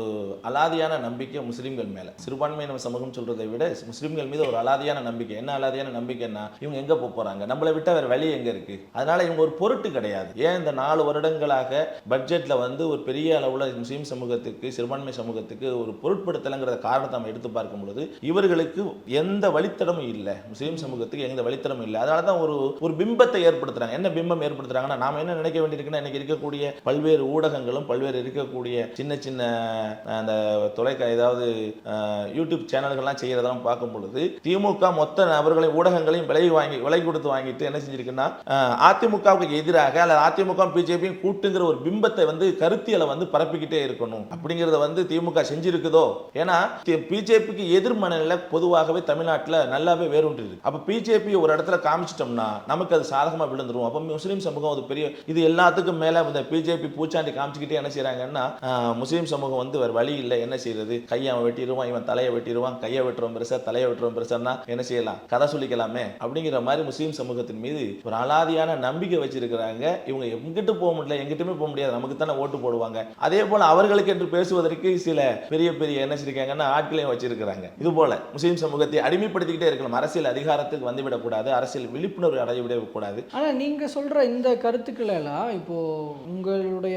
அலாதியான நம்பிக்கை முஸ்லீம்கள் மேலே. சிறுபான்மையின சமூகம் சொல்கிறத விட முஸ்லீம்கள் மீது ஒரு அலாதியான நம்பிக்கை. என்ன அலாதியான நம்பிக்கைன்னா இவங்க எங்கே போகிறாங்க நம்மளை விட்ட வேற வழி எங்க இருக்கு? அதனால இவங்க ஒரு பொருட்டு கிடையாது. ஏன் இந்த நாலு வருடங்களாக பட்ஜெட்ல வந்து ஒரு பெரிய அளவுல முஸ்லீம் சமூகத்துக்கு சிறுபான்மை சமூகத்துக்கு ஒரு பொருட்படுத்தலைங்கிற காரணத்தை நம்ம எடுத்து பார்க்கும் பொழுது இவர்களுக்கு எந்த வழித்தடமும் இல்லை. முஸ்லீம் சமூகத்துக்கு எந்த வழித்தடமும் இல்லை. அதனால தான் ஒரு ஒரு பிம்பத்தை ஏற்படுத்துறாங்க. என்ன பிம்பம் ஏற்படுத்துறாங்கன்னா நாம என்ன நினைக்க வேண்டியிருக்குன்னா இன்னைக்கு இருக்கக்கூடிய பல்வேறு ஊடகங்களும் பல்வேறு இருக்கக்கூடிய சின்ன சின்ன அந்த தொலைக்க ஏதாவது யூடியூப் சேனல்கள்லாம் செய்யறதெல்லாம் பார்க்கும் பொழுது திமுக மொத்த நபர்களையும் ஊடகங்களையும் விலை வாங்கி விலை கொடுத்து வாங்கிட்டு என்ன செஞ்சிருக்குன்னா அதிமுகவுக்கு எதிராக அல்லது அதிமுக பிஜேபியும் கூட்டுங்கிற ஒரு பிம்பத்தை வந்து கருத்தியலை வந்து பரப்பிக்கிட்டே இருக்கணும். அப்படிங்கிறத வந்து திமுக செஞ்சிருக்குதோ? ஏன்னா பிஜேபிக்கு எதிர்மனநிலை பொதுவாகவே தமிழ்நாட்டில் நல்லாவே வேரூன்றி இருக்கு அப்போ பிஜேபி ஒரு இடத்துல காமிச்சிட்டோம்னா நமக்கு அது சாதகமாக விழுந்துரும். அப்போ முஸ்லீம் சமூகம் அது பெரிய இது எல்லாத்துக்கும் மேலே இந்த பிஜேபி பூச்சாண்டி காமிச்சிக்கிட்டே என்ன செய்கிறாங்கன்னா முஸ்லீம் சமூகம் வந்து வேறு வழி இல்லை. என்ன செய்யறது கையை அவன் வெட்டிடுவான் இவன் தலையை வெட்டிடுவான் கையை வெட்டுறோம் பெருசா தலையை வெட்டுறோம் பெருசான்னா என்ன செய்யலாம்? கதை சொல்லிக்கலாமே. அப்படிங்கிற மாதிரி முஸ்லீம் சமூகத்தின் மீது ஒரு அலாதியான நம்பிக்கை வச்சிருக்கிறாங்க. இவங்க எங்கிட்டு போக முடியல எங்கிட்டுமே போக முடியாது. நமக்கு தானே ஓட்டு போடுவாங்க. அதே போல அவர்களுக்கு என்று பேசுவதற்கு சில பெரிய பெரிய என்ன செஞ்சிருக்காங்கன்னா ஆட்களையும் வச்சிருக்கிறாங்க. இது போல முஸ்லீம் சமூகத்தை அடிமைப்படுத்திக்கிட்டே இருக்கணும். அரசியல் அதிகாரத்துக்கு வந்துவிடக்கூடாது. அரசியல் விழிப்புணர்வு அடையவிடக்கூடாது. ஆனால் நீங்கள் சொல்கிற இந்த கருத்துக்கள் எல்லாம் இப்போது உங்களுடைய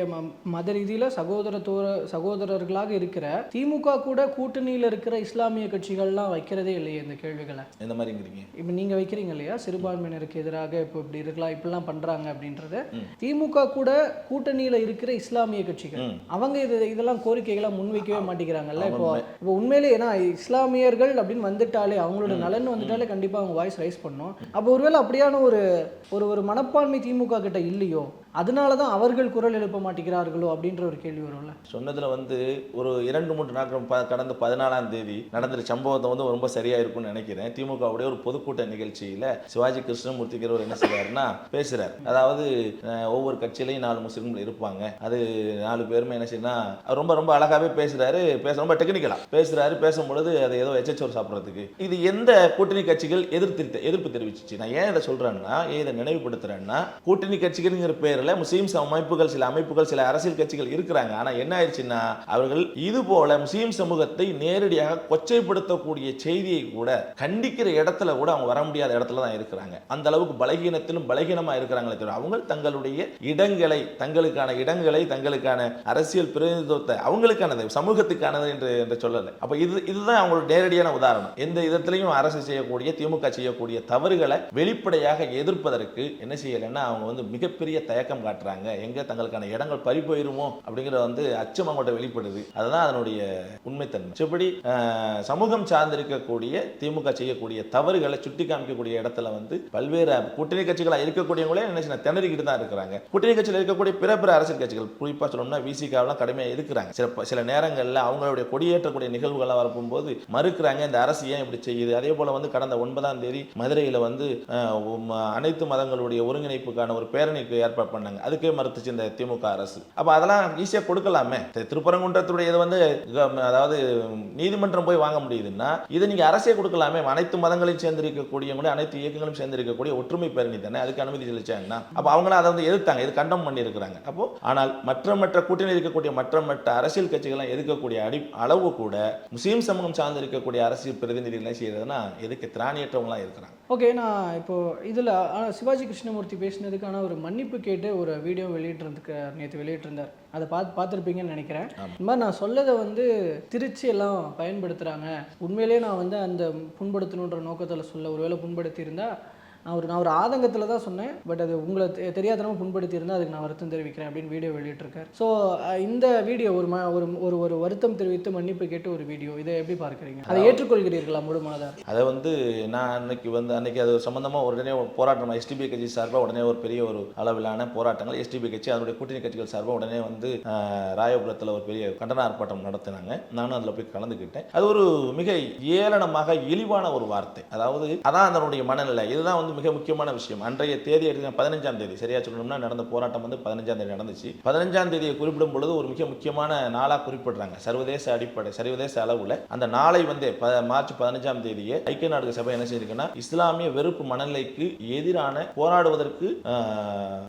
மத ரீதியில் சகோதரத்தோர சகோதரர்களாக இருக்கிற திமுக கூட கூட்டணியில் இருக்கிற இஸ்லாமிய கட்சிகள்லாம் வைக்கிறதே இல்லையே இந்த கேள்விகளை? இந்த மாதிரிங்கிறீங்க? இப்போ நீங்கள் வைக்கிறீங்க இல்லையா? சிறுபான்மையினருக்கு எதிராக இப்போ இப்படி இருக்கலாம் இப்படிலாம் பண்ணுறாங்க அப்படின்றது. திமுக கூட கூட்டணியில் இருக்கிற இஸ்லாமிய கட்சிகள். அவங்க இது இதெல்லாம் கோரிக்கைகளை முன்வைக்கவே மாட்டேங்கிறாங்கல்ல இப்போ. இப்போ உண்மையிலே ஏன்னா இஸ்லாமியர்கள் அப்படின்னு வந்துட்டாலே அவங்களோட நலன் வந்துட்டாலே கண்டிப்பாக அவங்க வாய்ஸ் ரைஸ் பண்ணும் அப்போ ஒருவேளை அப்படியான ஒரு ஒரு ஒரு மனப்பான்மை திமுக கிட்ட இல்லையோ அதனால தான் அவர்கள் குரல் எழுப்ப மாட்டேங்கிறார்களோ அப்படின்ற ஒரு கேள்வி வரும்ல. சொன்னதில் வந்து ஒரு இரண்டு மூன்று நாட்கள் ப- கடந்த பதினாலாம் தேதி நடந்த சம்பவத்தை வந்து ரொம்ப சரியா இருக்கும்னு நினைக்கிறேன். திமுகவுடைய ஒரு பொதுக்கூட்ட நிகழ்ச்சியில சிவாஜி கிருஷ்ணமூர்த்திங்கிறவர் என்ன செய்கிறாருன்னா பேசுறாரு. அதாவது ஒவ்வொரு கட்சியிலையும் நாலு முஸ்லீம்கள் இருப்பாங்க. அது நாலு பேருமே என்ன செய்யணும்னா ரொம்ப ரொம்ப அழகாவே பேசுறாரு. பேச ரொம்ப டெக்னிக்கலா பேசுறாரு. பேசும்பொழுது அதை ஏதோ எச்சச்சோறு சாப்பிட்றதுக்கு. இது எந்த கூட்டணி கட்சிகள் எதிர்த்து எதிர்ப்பு தெரிவிச்சிச்சு? நான் ஏன் இதை சொல்றேன்னா ஏன் இதை நினைவுபடுத்துறேன்னா கூட்டணி கட்சிகள்ங்கிற பேர் பேரில் முஸ்லீம்ஸ் அமைப்புகள் சில அமைப்புகள் சில அரசியல் கட்சிகள் இருக்கிறாங்க. ஆனால் என்ன ஆயிடுச்சுன்னா அவர்கள் இது போல முஸ்லீம் சமூகத்தை நேரடியாக கொச்சைப்படுத்தக்கூடிய செய்தியை கூட கண்டிக்கிற இடத்துல கூட அவங்க வர முடியாத இடத்துல தான் இருக்கிறாங்க. அந்த அளவுக்கு பலகீனத்திலும் பலகீனமாக இருக்கிறாங்களே தவிர அவங்க தங்களுடைய இடங்களை தங்களுக்கான இடங்களை தங்களுக்கான அரசியல் பிரதிநிதித்துவத்தை அவங்களுக்கானது சமூகத்துக்கானது என்று என்று சொல்லலை. அப்போ இது இதுதான் அவங்களோட நேரடியான உதாரணம். எந்த விதத்திலையும் அரசு செய்யக்கூடிய திமுக செய்யக்கூடிய தவறுகளை வெளிப்படையாக எதிர்ப்பதற்கு என்ன செய்யலைன்னா அவங்க வந்து மிகப்பெரிய தயக்கம் காட்டுறாங்க. எங்கே தங்களுக்கான இடங்கள் பறி போயிருமோ அப்படிங்கிற வந்து அச்சம் அவங்கள்ட்ட வெளிப்படுது. அதுதான் அதனுடைய உண்மைத்தன்மை. மற்றபடி சமூகம் சார்ந்திருக்கக்கூடிய திமுக செய்யக்கூடிய தவறுகளை சுட்டி காமிக்கக்கூடிய இடத்துல வந்து பல்வேறு கூட்டணி கட்சிகளாக இருக்கக்கூடியவங்களே என்ன திணறிக்கிட்டு தான் இருக்கிறாங்க. கூட்டணி கட்சியில் இருக்கக்கூடிய பிற பிற அரசியல் கட்சிகள் குறிப்பாக சொல்லணும்னா விசிகாவெல்லாம் கடுமையாக இருக்கிறாங்க சில சில நேரங்களில் அவங்களுடைய கொடியேற்றக்கூடிய நிகழ்வுகளாக வரப்போகும்போது மறுக்கிறாங்க இந்த அரசு ஏன் இப்படி செய்யுது? அதே போல வந்து கடந்த ஒன்பதாம் தேதி மதுரையில் வந்து அனைத்து மதங்களுடைய ஒருங்கிணைப்புக்கான ஒரு பேரணிக்கு ஏற்பாடு பண்ணாங்க. அதுக்கே மறுத்துச்சு இந்த திமுக அரசு. அப்போ அதெல்லாம் ஈஸியாக கொடுக்கலாமே. திருப்பரங்குன்றத்துடைய இது வந்து அதாவது நீதிமன்றம் போய் வாங்க முடியுதுன்னா இதை நீங்க அரசே கொடுக்கலாமே. அனைத்து மதங்களையும் சேர்ந்திருக்கக்கூடியவங்களே அனைத்து இயக்கங்களும் சேர்ந்திருக்கக்கூடிய ஒற்றுமை பேரணி தானே? அதுக்கு அனுமதி செலுத்தாங்கன்னா அப்போ அவங்களும் அதை வந்து எதிர்த்தாங்க. இது கண்டம் பண்ணியிருக்கிறாங்க. அப்போ ஆனால் மற்ற மற்ற கூட்டணி இருக்கக்கூடிய மற்ற மற்ற அரசியல் கட்சிகள்லாம் எதிர்க்கக்கூடிய அடி அளவு கூட முஸ்லீம் சமூகம் சார்ந்து இருக்கக்கூடிய அரசியல் பிரதிநிதிகள் செய்யறதுன்னா எதுக்கு திராணியற்றவங்களாம் இருக்கிறாங்க. ஓகே நான் இப்போ இதில் சிவாஜி கிருஷ்ணமூர்த்தி பேசினதுக்கான ஒரு மன்னிப்பு கேட்டு ஒரு வீடியோ வெளியிட்டிருந்துக்கு நேற்று வெளியிட்டிருந்தார். அதை பார்த்து பார்த்துருப்பீங்கன்னு நினைக்கிறேன். இந்த மாதிரி நான் சொல்லதை வந்து திருச்சி எல்லாம் பயன்படுத்துகிறாங்க உண்மையிலேயே நான் வந்து அந்த புண்படுத்தணுன்ற நோக்கத்தில் சொல்ல ஒருவேளை புண்படுத்தி இருந்தா நான் ஒரு நான் ஒரு ஆதங்கத்தில் தான் சொன்னேன் பட் அது உங்களை தெ- தெரியாதனமா புண்படுத்தி இருந்தால் அதுக்கு நான் வருத்தம் தெரிவிக்கிறேன் அப்படின்னு வீடியோ வெளியிட்டிருக்காரு. ஸோ இந்த வீடியோ ஒரு ம ஒரு ஒரு ஒரு வருத்தம் தெரிவித்து மன்னிப்பு கேட்டு ஒரு வீடியோ இதை எப்படி பார்க்குறீங்க? அதை ஏற்றுக்கொள்கிறீர்களா முழுமனதாக அதை வந்து நான் அன்னைக்கு வந்து அன்னைக்கு அது சம்பந்தமாக உடனே போராட்டம் எஸ்டிபி கட்சி சார்பாக உடனே ஒரு பெரிய ஒரு அளவிலான போராட்டங்கள் எஸ்டிபி கட்சி அதனுடைய கூட்டணி கட்சிகள் சார்பாக உடனே வந்து ராயபுரத்தில் ஒரு பெரிய கண்டன ஆர்ப்பாட்டம் நடத்தினாங்க. நானும் அதில் போய் கலந்துக்கிட்டேன். அது ஒரு மிக ஏளனமாக இழிவான ஒரு வார்த்தை. அதாவது அதான் அதனுடைய மனநிலை. இதுதான் வந்து மிக முக்கியமான விஷயம். அன்றைய தேதி எடுத்து பதினஞ்சாம் தேதி சரியா சொல்லணும்னா நடந்த போராட்டம் வந்து பதினஞ்சாம் தேதி நடந்துச்சு. பதினஞ்சாம் தேதியை குறிப்பிடும் பொழுது ஒரு மிக முக்கியமான நாளாக குறிப்பிடுறாங்க. சர்வதேச அடிப்படை சர்வதேச அளவில். அந்த நாளை வந்து ப- மார்ச் பதினஞ்சாம் தேதியை ஐக்கிய நாடுகள் சபை என்ன செய்திருக்குன்னா இஸ்லாமிய வெறுப்பு மனநிலைக்கு எதிரான போராடுவதற்கு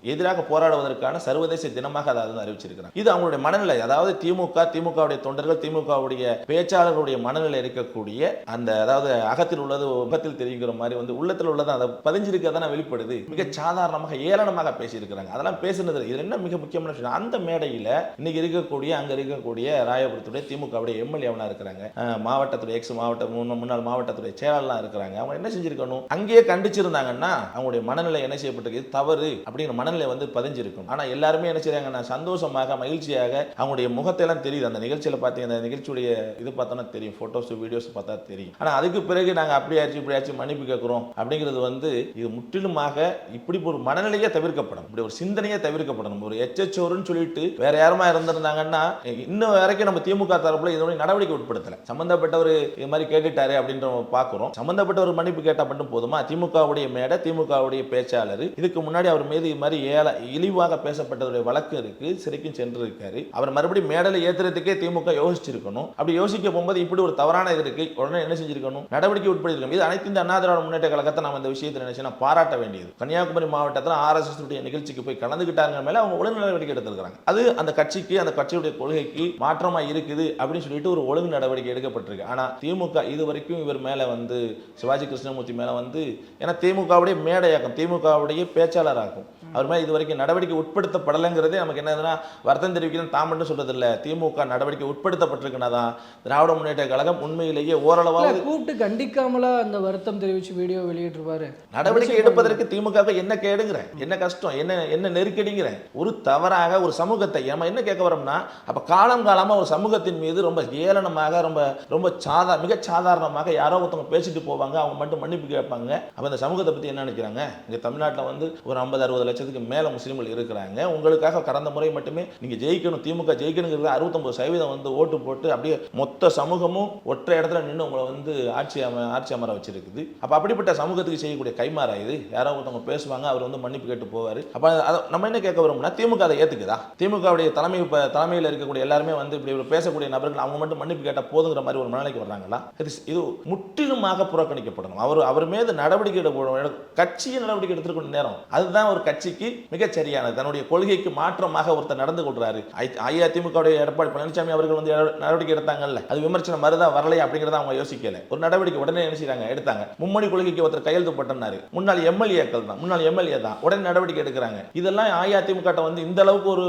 எதிராக போராடுவதற்கான சர்வதேச தினமாக அதை வந்து அறிவிச்சிருக்கிறாங்க. இது அவங்களுடைய மனநிலை. அதாவது திமுக திமுகவுடைய தொண்டர்கள் திமுகவுடைய பேச்சாளர்களுடைய மனநிலை இருக்கக்கூடிய அந்த அதாவது அகத்தில் உள்ளது முகத்தில் தெரிவிக்கிற மாதிரி வந்து உள்ளத்தில் உள்ளது அதை பதிஞ்சிருக்கிறதான வெளிப்படுது? மிக சாதாரணமாக ஏளனமாக பேசியிருக்கிறாங்க. அதெல்லாம் பேசுனது இது என்ன மிக முக்கியமான விஷயம்? அந்த மேடையில் இன்னைக்கு இருக்கக்கூடிய அங்கே இருக்கக்கூடிய ராயபுரத்துடைய திமுகவுடைய எம்எல்ஏவெல்லாம் இருக்கிறாங்க. மாவட்டத்துடைய எக்ஸ் மாவட்ட முன்னாள் மாவட்டத்துடைய செயலாளர்லாம் இருக்கிறாங்க. அவங்க என்ன செஞ்சிருக்கணும்? அங்கேயே கண்டிச்சிருந்தாங்கன்னா அவங்களுடைய மனநிலை என்ன செய்யப்பட்டிருக்கு? தவறு அப்படிங்கிற மனநிலை வந்து பதிஞ்சிருக்கும். ஆனால் எல்லாருமே என்ன செய்யறாங்கன்னா சந்தோஷமாக மகிழ்ச்சியாக அவங்களுடைய முகத்தெல்லாம் தெரியுது. அந்த நிகழ்ச்சியில் பார்த்தீங்கன்னா அந்த நிகழ்ச்சியுடைய இது பார்த்தோன்னா தெரியும். ஃபோட்டோஸ் வீடியோஸ் பார்த்தா தெரியும். ஆனால் அதுக்கு பிறகு நாங்கள் அப்படி ஆச்சு இப்படி ஆச்சு மன்னிப்பு கேட்குறோம் அப்படிங்கிறது வந்து இது முற்றிலுமாக இப்படி ஒரு மனநிலையை தவிர்க்கப்படும். இப்படி ஒரு சிந்தனையே தவிர்க்கப்படணும் ஒரு எச்சோருன்னு சொல்லிட்டு வேற யாருமா இருந்திருந்தாங்கன்னா இன்னும் வரைக்கும் நம்ம திமுக தரப்புல இதோட நடவடிக்கை உட்படுத்தல. சம்பந்தப்பட்டவர் இது மாதிரி கேட்டுட்டாரு அப்படின்ற நம்ம பார்க்கிறோம் சம்பந்தப்பட்டவர் மன்னிப்பு கேட்டா மட்டும் போதுமா? திமுகவுடைய மேடை திமுகவுடைய பேச்சாளர். இதுக்கு முன்னாடி அவர் மீது இது மாதிரி ஏல இழிவாக பேசப்பட்டதுடைய வழக்கு இருக்கு. சிறைக்கும் சென்று இருக்காரு அவர் மறுபடியும் மேடையில் ஏத்துறதுக்கே திமுக யோசிச்சிருக்கணும். அப்படி யோசிக்க போகும்போது இப்படி ஒரு தவறான இது இருக்கு. உடனே என்ன செஞ்சிருக்கணும்? நடவடிக்கை உட்படுத்திருக்கணும். இது அனைத்து இந்த அண்ணா திராவிட முன்னேற்ற கழகத்தை நம்ம இந்த விஷயத்தில் நினைச்சு பாராட்ட வேண்டியது. கன்னியாகுமரி மாவட்டத்தில் ஆர்எஸ்எஸ் உடைய நிகழ்ச்சிக்கு போய் கலந்துக்கிட்டாங்க மேலே அவங்க ஒழுங்கு நடவடிக்கை எடுத்திருக்காங்க அது அந்த கட்சிக்கு அந்த கட்சியுடைய கொள்கைக்கு மாற்றமாக இருக்குது அப்படின்னு சொல்லிட்டு ஒரு ஒழுங்கு நடவடிக்கை எடுக்கப்பட்டிருக்கு. ஆனால் திமுக இது வரைக்கும் இவர் மேலே வந்து சிவாஜி கிருஷ்ணமூர்த்தி மேலே வந்து ஏன்னா திமுகவுடைய மேடையாக்கும் திமுகவுடைய பேச்சாளராகும் அவர் மேல இது வரைக்கும் நடவடிக்கை உட்படுத்தப்படலைங்கிறதே நமக்கு என்னதுன்னா வருத்தம் தெரிவிக்கணும் தான் மட்டும் சொல்றது இல்ல திமுக நடவடிக்கை உட்படுத்தப்பட்டிருக்குன்னா தான் திராவிட முன்னேற்ற கழகம் உண்மையிலேயே ஓரளவாவது கூப்பிட்டு கண்டிக்காமலா அந்த வருத்தம் தெரிவிச்சு வீடியோ வெளியிட்டிருப்பாரு. நடவடிக்கை எடுப்பதற்கு திமுக என்ன கேடுங்கிறேன் என்ன கஷ்டம் என்ன என்ன நெருக்கடிங்கிறேன் ஒரு தவறாக ஒரு சமூகத்தை நம்ம என்ன கேட்க வரோம்னா அப்ப காலம் காலமா ஒரு சமூகத்தின் மீது ரொம்ப ஏளனமாக ரொம்ப ரொம்ப சாதா மிக சாதாரணமாக யாரோ ஒருத்தவங்க பேசிட்டு போவாங்க அவங்க மட்டும் மன்னிப்பு கேட்பாங்க. அப்ப இந்த சமூகத்தை பத்தி என்ன நினைக்கிறாங்க? இங்க தமிழ்நாட்டில் வந்து ஒரு ஐம்பது அறுபது லட்சத்துக்கு மேல முஸ்லீம்கள் இருக்கிறாங்க. உங்களுக்காக கடந்த முறை மட்டுமே நீங்க ஜெயிக்கணும் திமுக ஜெயிக்கணுங்கிறது அறுபத்தொன்பது சதவீதம் வந்து ஓட்டு போட்டு அப்படியே மொத்த சமூகமும் ஒற்றை இடத்துல நின்று உங்களை வந்து ஆட்சி அம ஆட்சி அமர வச்சிருக்குது. அப்ப அப்படிப்பட்ட சமூகத்துக்கு செய்யக்கூடிய கைமாறா இது? யாரோ ஒருத்தவங்க பேசுவாங்க அவர் வந்து மன்னிப்பு கேட்டு போவார். அப்ப அதை நம்ம என்ன கேட்க வரோம்னா திமுக அதை ஏத்துக்குதா? திமுகவுடைய தலைமை இப்போ தலைமையில் இருக்கக்கூடிய எல்லாருமே வந்து இப்படி ஒரு பேசக்கூடிய நபர்கள் அவங்க மட்டும் மன்னிப்பு கேட்டால் போதுங்கிற மாதிரி ஒரு மனநிலைக்கு வர்றாங்களா? இது இது முற்றிலுமாக புறக்கணிக்கப்படணும். அவர் அவர் மீது நடவடிக்கை எடுக்கணும் கட்சியை நடவடிக்கை எடுத்துருக்கணும் நேரம். அதுதான் ஒரு கட்சி கட்சிக்கு மிகச்சரியானது. தன்னுடைய கொள்கைக்கு மாற்றமாக ஒருத்தர் நடந்து கொள்றாரு. அஇஅதிமுக எடப்பாடி பழனிசாமி அவர்கள் வந்து நடவடிக்கை எடுத்தாங்கல்ல. அது விமர்சனம் வருதா வரலையா அப்படிங்கிறத அவங்க யோசிக்கல. ஒரு நடவடிக்கை உடனே என்ன செய்யறாங்க எடுத்தாங்க. மும்மொழி கொள்கைக்கு ஒருத்தர் கையெழுத்து போட்டனாரு முன்னாள் எம்எல்ஏக்கள் தான். முன்னாள் எம்எல்ஏ தான். உடனே நடவடிக்கை எடுக்கிறாங்க. இதெல்லாம் அஇஅதிமுக வந்து இந்த அளவுக்கு ஒரு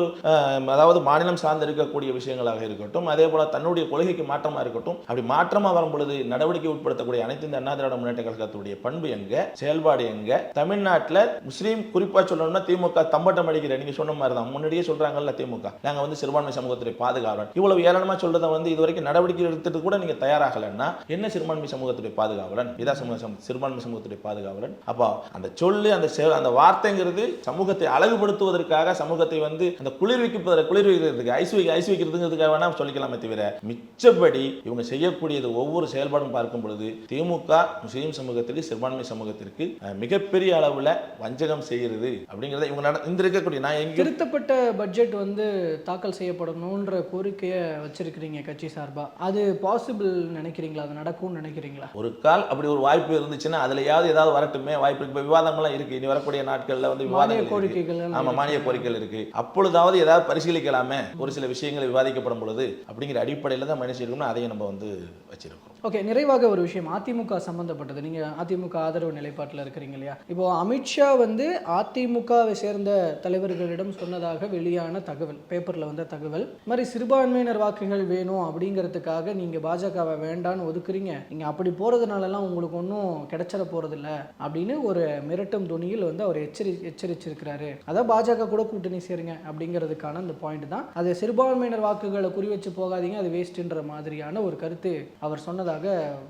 அதாவது மாநிலம் சார்ந்து இருக்கக்கூடிய விஷயங்களாக இருக்கட்டும் அதே போல தன்னுடைய கொள்கைக்கு மாற்றமா இருக்கட்டும் அப்படி மாற்றமா வரும் பொழுது நடவடிக்கை உட்படுத்தக்கூடிய அனைத்து இந்த அண்ணா திராவிட முன்னேற்ற கழகத்துடைய பண்பு எங்க? செயல்பாடு எங்க? தமிழ்நாட்டில் முஸ்லீம் குறிப்பா சொல்ல சொன்னோம்னா திமுக தம்பட்டம் அடிக்கிற நீங்க சொன்ன மாதிரி தான் முன்னாடியே சொல்றாங்கல்ல திமுக. நாங்க வந்து சிறுபான்மை சமூகத்துறை பாதுகாவலன். இவ்வளவு ஏளனமா சொல்றதை வந்து இது வரைக்கும் நடவடிக்கை எடுத்துட்டு கூட நீங்க தயாராகலன்னா என்ன சிறுபான்மை சமூகத்துடைய பாதுகாவலன்? இதா சமூக சிறுபான்மை சமூகத்துடைய பாதுகாவலன். அப்போ அந்த சொல்லு அந்த அந்த வார்த்தைங்கிறது சமூகத்தை அழகுபடுத்துவதற்காக சமூகத்தை வந்து அந்த குளிர்விக்க குளிர்விக்கிறதுக்கு ஐஸ் வைக்க ஐஸ் வைக்கிறதுங்கிறதுக்காக வேணா சொல்லிக்கலாமே தவிர மிச்சப்படி இவங்க செய்யக்கூடியது ஒவ்வொரு செயல்பாடும் பார்க்கும் பொழுது திமுக முஸ்லீம் சமூகத்திற்கு சிறுபான்மை சமூகத்திற்கு மிகப்பெரிய அளவில் வஞ்சகம் செய்கிறது. அப்படிங்கிறத இவங்க நட- இந்த இருக்கக்கூடிய நான் எங்க திருத்தப்பட்ட பட்ஜெட் வந்து தாக்கல் செய்யப்படணுன்ற கோரிக்கையை வச்சிருக்கிறீங்க கட்சி சார்பா? அது பாசிபிள் நினைக்கிறீங்களா? அது நடக்கும்னு நினைக்கிறீங்களா? ஒரு கால் அப்படி ஒரு வாய்ப்பு இருந்துச்சுன்னா அதுலயாவது ஏதாவது வரட்டுமே வாய்ப்பு இருக்கு. இப்ப விவாதங்கள்லாம் இருக்கு. இனி வரக்கூடிய நாட்கள்ல வந்து இருக்கு. கோரிக்கைகள் எல்லாம் ஆமா மானிய கோரிக்கைகள் இருக்கு. அப்பொழுதாவது ஏதாவது பரிசீலிக்கலாமே? ஒரு சில விஷயங்கள் விவாதிக்கப்படும் பொழுது அப்படிங்கிற அடிப்படையில தான் மனுஷன் அதையும் நம்ம வந்து வச்சிருக்கோம் ஓகே நிறைவாக ஒரு விஷயம். அதிமுக சம்பந்தப்பட்டது. நீங்கள் அதிமுக ஆதரவு நிலைப்பாட்டில் இருக்கிறீங்க இல்லையா? இப்போ அமித்ஷா வந்து அதிமுகவை சேர்ந்த தலைவர்களிடம் சொன்னதாக வெளியான தகவல் பேப்பரில் வந்த தகவல். மாதிரி சிறுபான்மையினர் வாக்குகள் வேணும் அப்படிங்கிறதுக்காக நீங்கள் பாஜகவை வேண்டான்னு ஒதுக்குறீங்க. நீங்கள் அப்படி போகிறதுனாலலாம் உங்களுக்கு ஒன்றும் கிடைச்சிட போகிறதில்ல அப்படின்னு ஒரு மிரட்டும் துணியில் வந்து அவர் எச்சரி எச்சரிச்சிருக்கிறாரு. அதான் பாஜக கூட கூட்டணி சேருங்க அப்படிங்கிறதுக்கான அந்த பாயிண்ட் தான். அது சிறுபான்மையினர் வாக்குகளை குறி வச்சு போகாதீங்க அது வேஸ்ட்டுன்ற மாதிரியான ஒரு கருத்து அவர் சொன்னதாக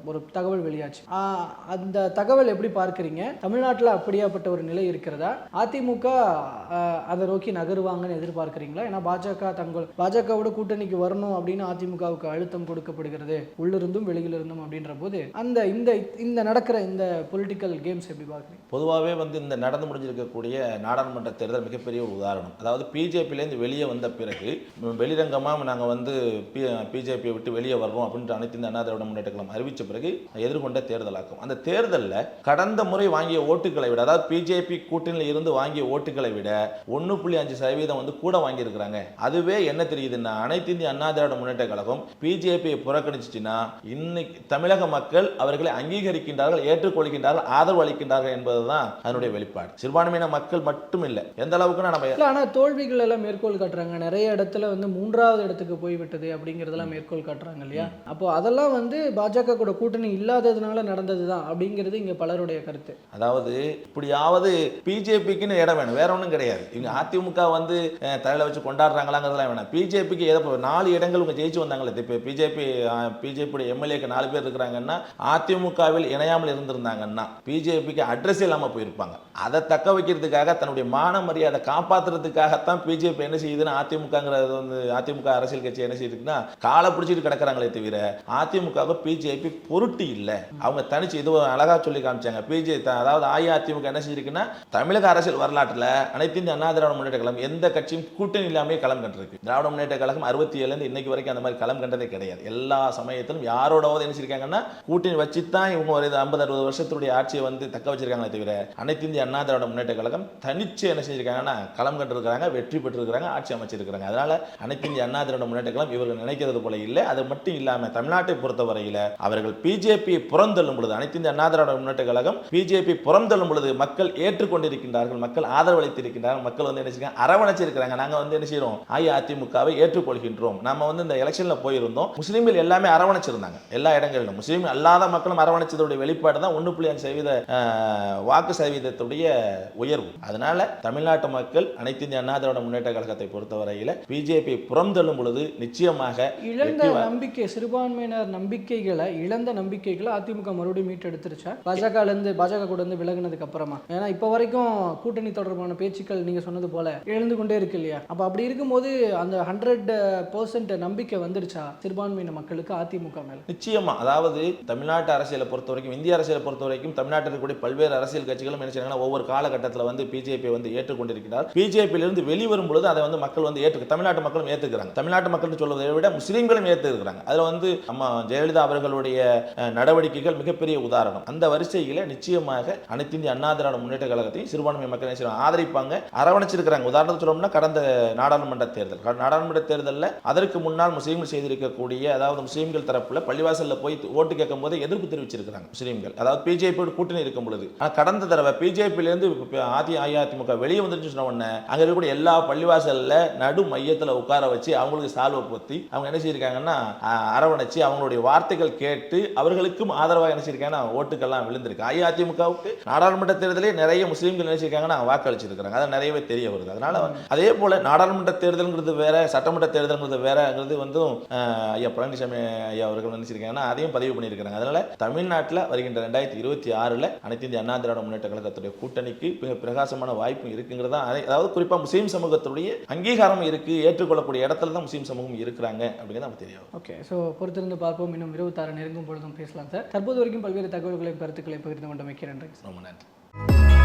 ஒரு தகவல் வெளியாச்சு. அந்த தகவல் எப்படி பார்க்குறீங்க? தமிழ்நாட்டில் அப்படியாப்பட்ட ஒரு நிலை இருக்கிறதா? அதிமுக அதை நோக்கி நகருவாங்கன்னு எதிர்பார்க்குறீங்களா? ஏன்னா பாஜக தங்கள் பாஜகவோட கூட்டணிக்கு வரணும் அப்படின்னு அதிமுகவுக்கு அழுத்தம் கொடுக்கப்படுகிறது. உள்ளிருந்தும் வெளியிலிருந்தும் அப்படின்ற போது அந்த இந்த இந்த நடக்கிற இந்த பொலிட்டிக்கல் கேம்ஸ் எப்படி பார்க்குறீங்க? பொதுவாகவே வந்து இந்த நடந்து முடிஞ்சிருக்கக்கூடிய நாடாளுமன்ற தேர்தல் மிகப்பெரிய ஒரு உதாரணம். அதாவது பிஜேபியிலேருந்து வெளியே வந்த பிறகு வெளிரங்கமாக நாங்கள் வந்து பிஜேபியை விட்டு வெளியே வர்றோம் அப்படின்ற அனைத்து இந்த அண்ணா திராவிட முன்னேற்ற கழகம் அறிவித்த பிறகு எதிர்கொண்ட தேர்தலாக்கும். அந்த தேர்தலில் கடந்த முறை வாங்கிய ஓட்டுகளை விட அதாவது பிஜேபி கூட்டணியில் இருந்து வாங்கிய ஓட்டுகளை விட ஒன்று புள்ளி அஞ்சு சதவீதம் வந்து கூட வாங்கியிருக்கிறாங்க. அதுவே என்ன தெரியுதுன்னா அனைத்து இந்திய அண்ணா திராவிட முன்னேற்ற கழகம் பிஜேபியை புறக்கணிச்சிச்சுன்னா இன்னைக்கு தமிழக மக்கள் அவர்களை அங்கீகரிக்கின்றார்கள் ஏற்றுக்கொள்கின்றார்கள் ஆதரவு அளிக்கின்றார்கள் என்பதுதான் அதனுடைய வெளிப்பாடு. சிறுபான்மையின மக்கள் மட்டும் இல்லை எந்த அளவுக்குன்னா நம்ம ஆனால் தோல்விகள் எல்லாம் மேற்கோள் காட்டுறாங்க. நிறைய இடத்துல வந்து மூன்றாவது இடத்துக்கு போய்விட்டது அப்படிங்கிறதெல்லாம் மேற்கோள் காட்டுறாங்க இல்லையா? அப்போ அதெல்லாம் வந்து பாஜக கூட கூட்டணி இல்லாததுனால நடந்தது தான் அப்படிங்கிறது இங்கே பலருடைய கருத்து. அதாவது இப்படியாவது பிஜேபிக்குன்னு இடம் வேணும். வேற ஒன்றும் கிடையாது. இவங்க அதிமுக வந்து தலையில் தலையில வச்சு கொண்டாடுறாங்களாங்கிறதுலாம் வேணாம். பிஜேபிக்கு ஏதோ நாலு இடங்கள் இவங்க ஜெயிச்சு வந்தாங்களே. இப்போ பிஜேபி பிஜேபியுடைய எம்எல்ஏக்கு நாலு பேர் இருக்கிறாங்கன்னா அதிமுகவில் இணையாமல் இருந்திருந்தாங்கன்னா பிஜேபிக்கு அட்ரஸ் இல்லாமல் போயிருப்பாங்க. அதை தக்க வைக்கிறதுக்காக தன்னுடைய மான மரியாதை காப்பாற்றுறதுக்காகத்தான் பிஜேபி என்ன செய்யுதுன்னா அதிமுகங்கிறது வந்து அதிமுக அரசியல் கட்சி என்ன செய்யுதுன்னா காலை பிடிச்சிட்டு கிடக்கிறாங்களே தவிர அதிமுகவை பிஜேபி பொருட்டு இல்லை. அவங்க தனிச்சு இது அழகா சொல்லி காமிச்சாங்க. பிஜே அதாவது அஇஅதிமுக என்ன செஞ்சிருக்குன்னா தமிழக அரசியல் வரலாற்றில் அனைத்து இந்திய அண்ணா திராவிட முன்னேற்ற கழகம் எந்த கட்சியும் கூட்டணி இல்லாமல் களம் கண்டிருக்கு. திராவிட முன்னேற்ற கழகம் அறுபத்தி ஏழுலேருந்து இன்னைக்கு வரைக்கும் அந்த மாதிரி களம் கண்டதே கிடையாது. எல்லா சமயத்திலும் யாரோடவாவது என்ன செஞ்சிருக்காங்கன்னா கூட்டணி வச்சு தான் இவங்க ஒரு ஐம்பது அறுபது வருஷத்துடைய ஆட்சியை வந்து தக்க வச்சிருக்காங்களே தவிர அனைத்து இந்திய அண்ணா திராவிட முன்னேற்ற கழகம் தனிச்சு என்ன செஞ்சிருக்காங்கன்னா களம் கண்டிருக்கிறாங்க வெற்றி பெற்றிருக்கிறாங்க ஆட்சி அமைச்சிருக்கிறாங்க. அதனால அனைத்து இந்திய அண்ணா திராவிட முன்னேற்ற கழகம் இவர்கள் நினைக்கிறது போல இல்லை. அது மட்டும் இல்லாமல் தமிழ்நாட்டை பொறுத்தவரையில் அவர்கள் பிஜேபியை புறந்தள்ளும் பொழுது அனைத்து இந்திய அண்ணா திராவிட முன்னேற்ற கழகம் பிஜேபி புறந்தள்ளும் பொழுது மக்கள் ஏற்றுக்கொண்டிருக்கின்றார்கள் மக்கள் ஆதரவளித்திருக்கின்றார்கள் மக்கள் வந்து என்ன செய்யறாங்க அரவணைச்சிருக்கிறாங்க. நாங்க வந்து என்ன செய்யறோம் அஇஅதிமுகவை ஏற்றுக்கொள்கின்றோம். நம்ம வந்து இந்த எலெக்ஷன்ல போயிருந்தோம். முஸ்லீம்கள் எல்லாமே அரவணைச்சிருந்தாங்க எல்லா இடங்களிலும். முஸ்லீம் அல்லாத மக்களும் அரவணைச்சதுடைய வெளிப்பாடு தான் ஒன்று புள்ளி அஞ்சு சதவீத வாக்கு சதவீதத்துடைய உயர்வு. அதனால தமிழ்நாட்டு மக்கள் அனைத்து இந்திய அண்ணா திராவிட முன்னேற்ற கழகத்தை பொறுத்தவரையில பிஜேபி புறந்தள்ளும் பொழுது நிச்சயமாக இழந்த நம்பிக்கை சிறுபான்மையினர் நம்பிக்கைகளை இழந்த நம்பிக்கைகளை அதிமுக மறுபடியும் மீட்டெடுத்துருச்சா. பாஜகல இருந்து பாஜக கூட இருந்து விலகுனதுக்கு அப்புறமா. ஏன்னா இப்போ வரைக்கும் கூட்டணி தொடர்பான பேச்சுக்கள் நீங்க சொன்னது போல எழுந்து கொண்டே இருக்கு இல்லையா? அப்ப அப்படி இருக்கும்போது அந்த ஹண்ட்ரட் பர்சன்ட் நம்பிக்கை வந்துடுச்சா சிறுபான்மையின மக்களுக்கு அதிமுக மேல? நிச்சயமா. அதாவது தமிழ்நாட்டு அரசியலை பொறுத்த வரைக்கும் இந்திய அரசியலை பொறுத்த வரைக்கும் தமிழ்நாட்டில் இருக்கக்கூடிய பல்வேறு அரசியல் கட்சிகளும் என்ன ஒவ்வொரு காலகட்டத்தில் வந்து பிஜேபி வந்து ஏற்றுக்கொண்டிருக்கிறார். பிஜேபியிலிருந்து வெளிவரும் பொழுது அதை வந்து மக்கள் வந்து ஏற்று தமிழ்நாட்டு மக்களும் ஏற்றுக்கிறாங்க தமிழ்நாட்டு மக்கள் சொல்வதை விட முஸ்லீம்களும் ஏற்றுக்கிறாங்க அதில் வந்து நம்ம ஜெயலலிதா அவர்களுடைய நடவடிக்கைகள் மிகப்பெரிய உதாரணம். அந்த வரிசையில் நிச்சயமாக அனைத்து இந்திய அண்ணா திராவிட முன்னேற்ற கழகத்தையும் சிறுபான்மை மக்கள் என்ன ஆதரிப்பாங்க அரவணைச்சிருக்கிறாங்க. உதாரணத்துக்கு சொல்லணும்னா கடந்த நாடாளுமன்ற தேர்தல். நாடாளுமன்ற தேர்தலில் அதற்கு முன்னால் முஸ்லீம்கள் செய்திருக்கக்கூடிய அதாவது முஸ்லீம்கள் தரப்புல பள்ளிவாசல்ல போய் ஓட்டு கேட்கும் போது எதிர்ப்பு தெரிவிச்சிருக்கிறாங்க முஸ்லீம்கள். அதாவது பிஜேபியோட கூட்டணி இருக்கும் பொழுது. ஆனா கடந்த தடவை பிஜேபியிலேருந்து அதி அஇஅதிமுக வெளியே வந்துருச்சு சொன்ன உடனே அங்க இருக்கக்கூடிய எல்லா பள்ளிவாசல்ல நடு மையத்தில் உட்கார வச்சு அவங்களுக்கு சால்வை பொத்தி அவங்க என்ன செய்யிருக்காங்கன்னா அரவணைச்சு அவங்களுடைய வார்த்தைகள் கேட்டு அவர்களுக்கும் ஆதரவாக என்ன செய்யிருக்காங்கன்னா ஓட்டுக்கெல்லாம் விழுந்திருக்கு. அஇஅதிமுகவுக்கு நாடாளுமன்ற தேர்தலே நிறைய முஸ்லீம்கள் என்ன செய்யிருக்காங்கன்னா வாக்களிச்சிருக்கிறாங்க. அது நிறையவே தெரிய வருது. அதனால அதே போல நாடாளுமன்ற தேர்தல்ங்கிறது வேற சட்டமன்ற தேர்தல்ங்கிறது வேறங்கிறது வந்து ஐயா பழனிசாமி ஐயா அவர்கள் நினைச்சிருக்காங்கன்னா அதையும் பதிவு பண்ணியிருக்கிறாங்க. அதனால தமிழ்நாட்டில் வருகின்ற ரெண்டாயிரத்தி இருபத்தி ஆறில் அனைத்து இந்திய அண்ணா திராவிட முன்னேற்ற கழகத்துடைய கூட்டணிக்கு மிக பிரகாசமான வாய்ப்பு இருக்குங்கிறதா அதை- அதாவது குறிப்பாக முஸ்லீம் சமூகத்துடைய அங்கீகாரம் இருக்கு ஏற்றுக்கொள்ளக்கூடிய இடத்துல தான் முஸ்லீம் சமூகம் இருக்கிறாங்க அப்படிங்கிறது நமக்கு தெரியும் ஓகே ஸோ பொறுத்திருந்து பார்ப்போம். இன்னும் இருபத்தாறு நெருங்கும் பொழுதும் பேசலாம் சார். தற்போது வரைக்கும் பல்வேறு தகவல்களையும் கருத்துக்களையும் பகிர்ந்து கொண்டமைக்கிறேன் ரொம்ப நன்றி.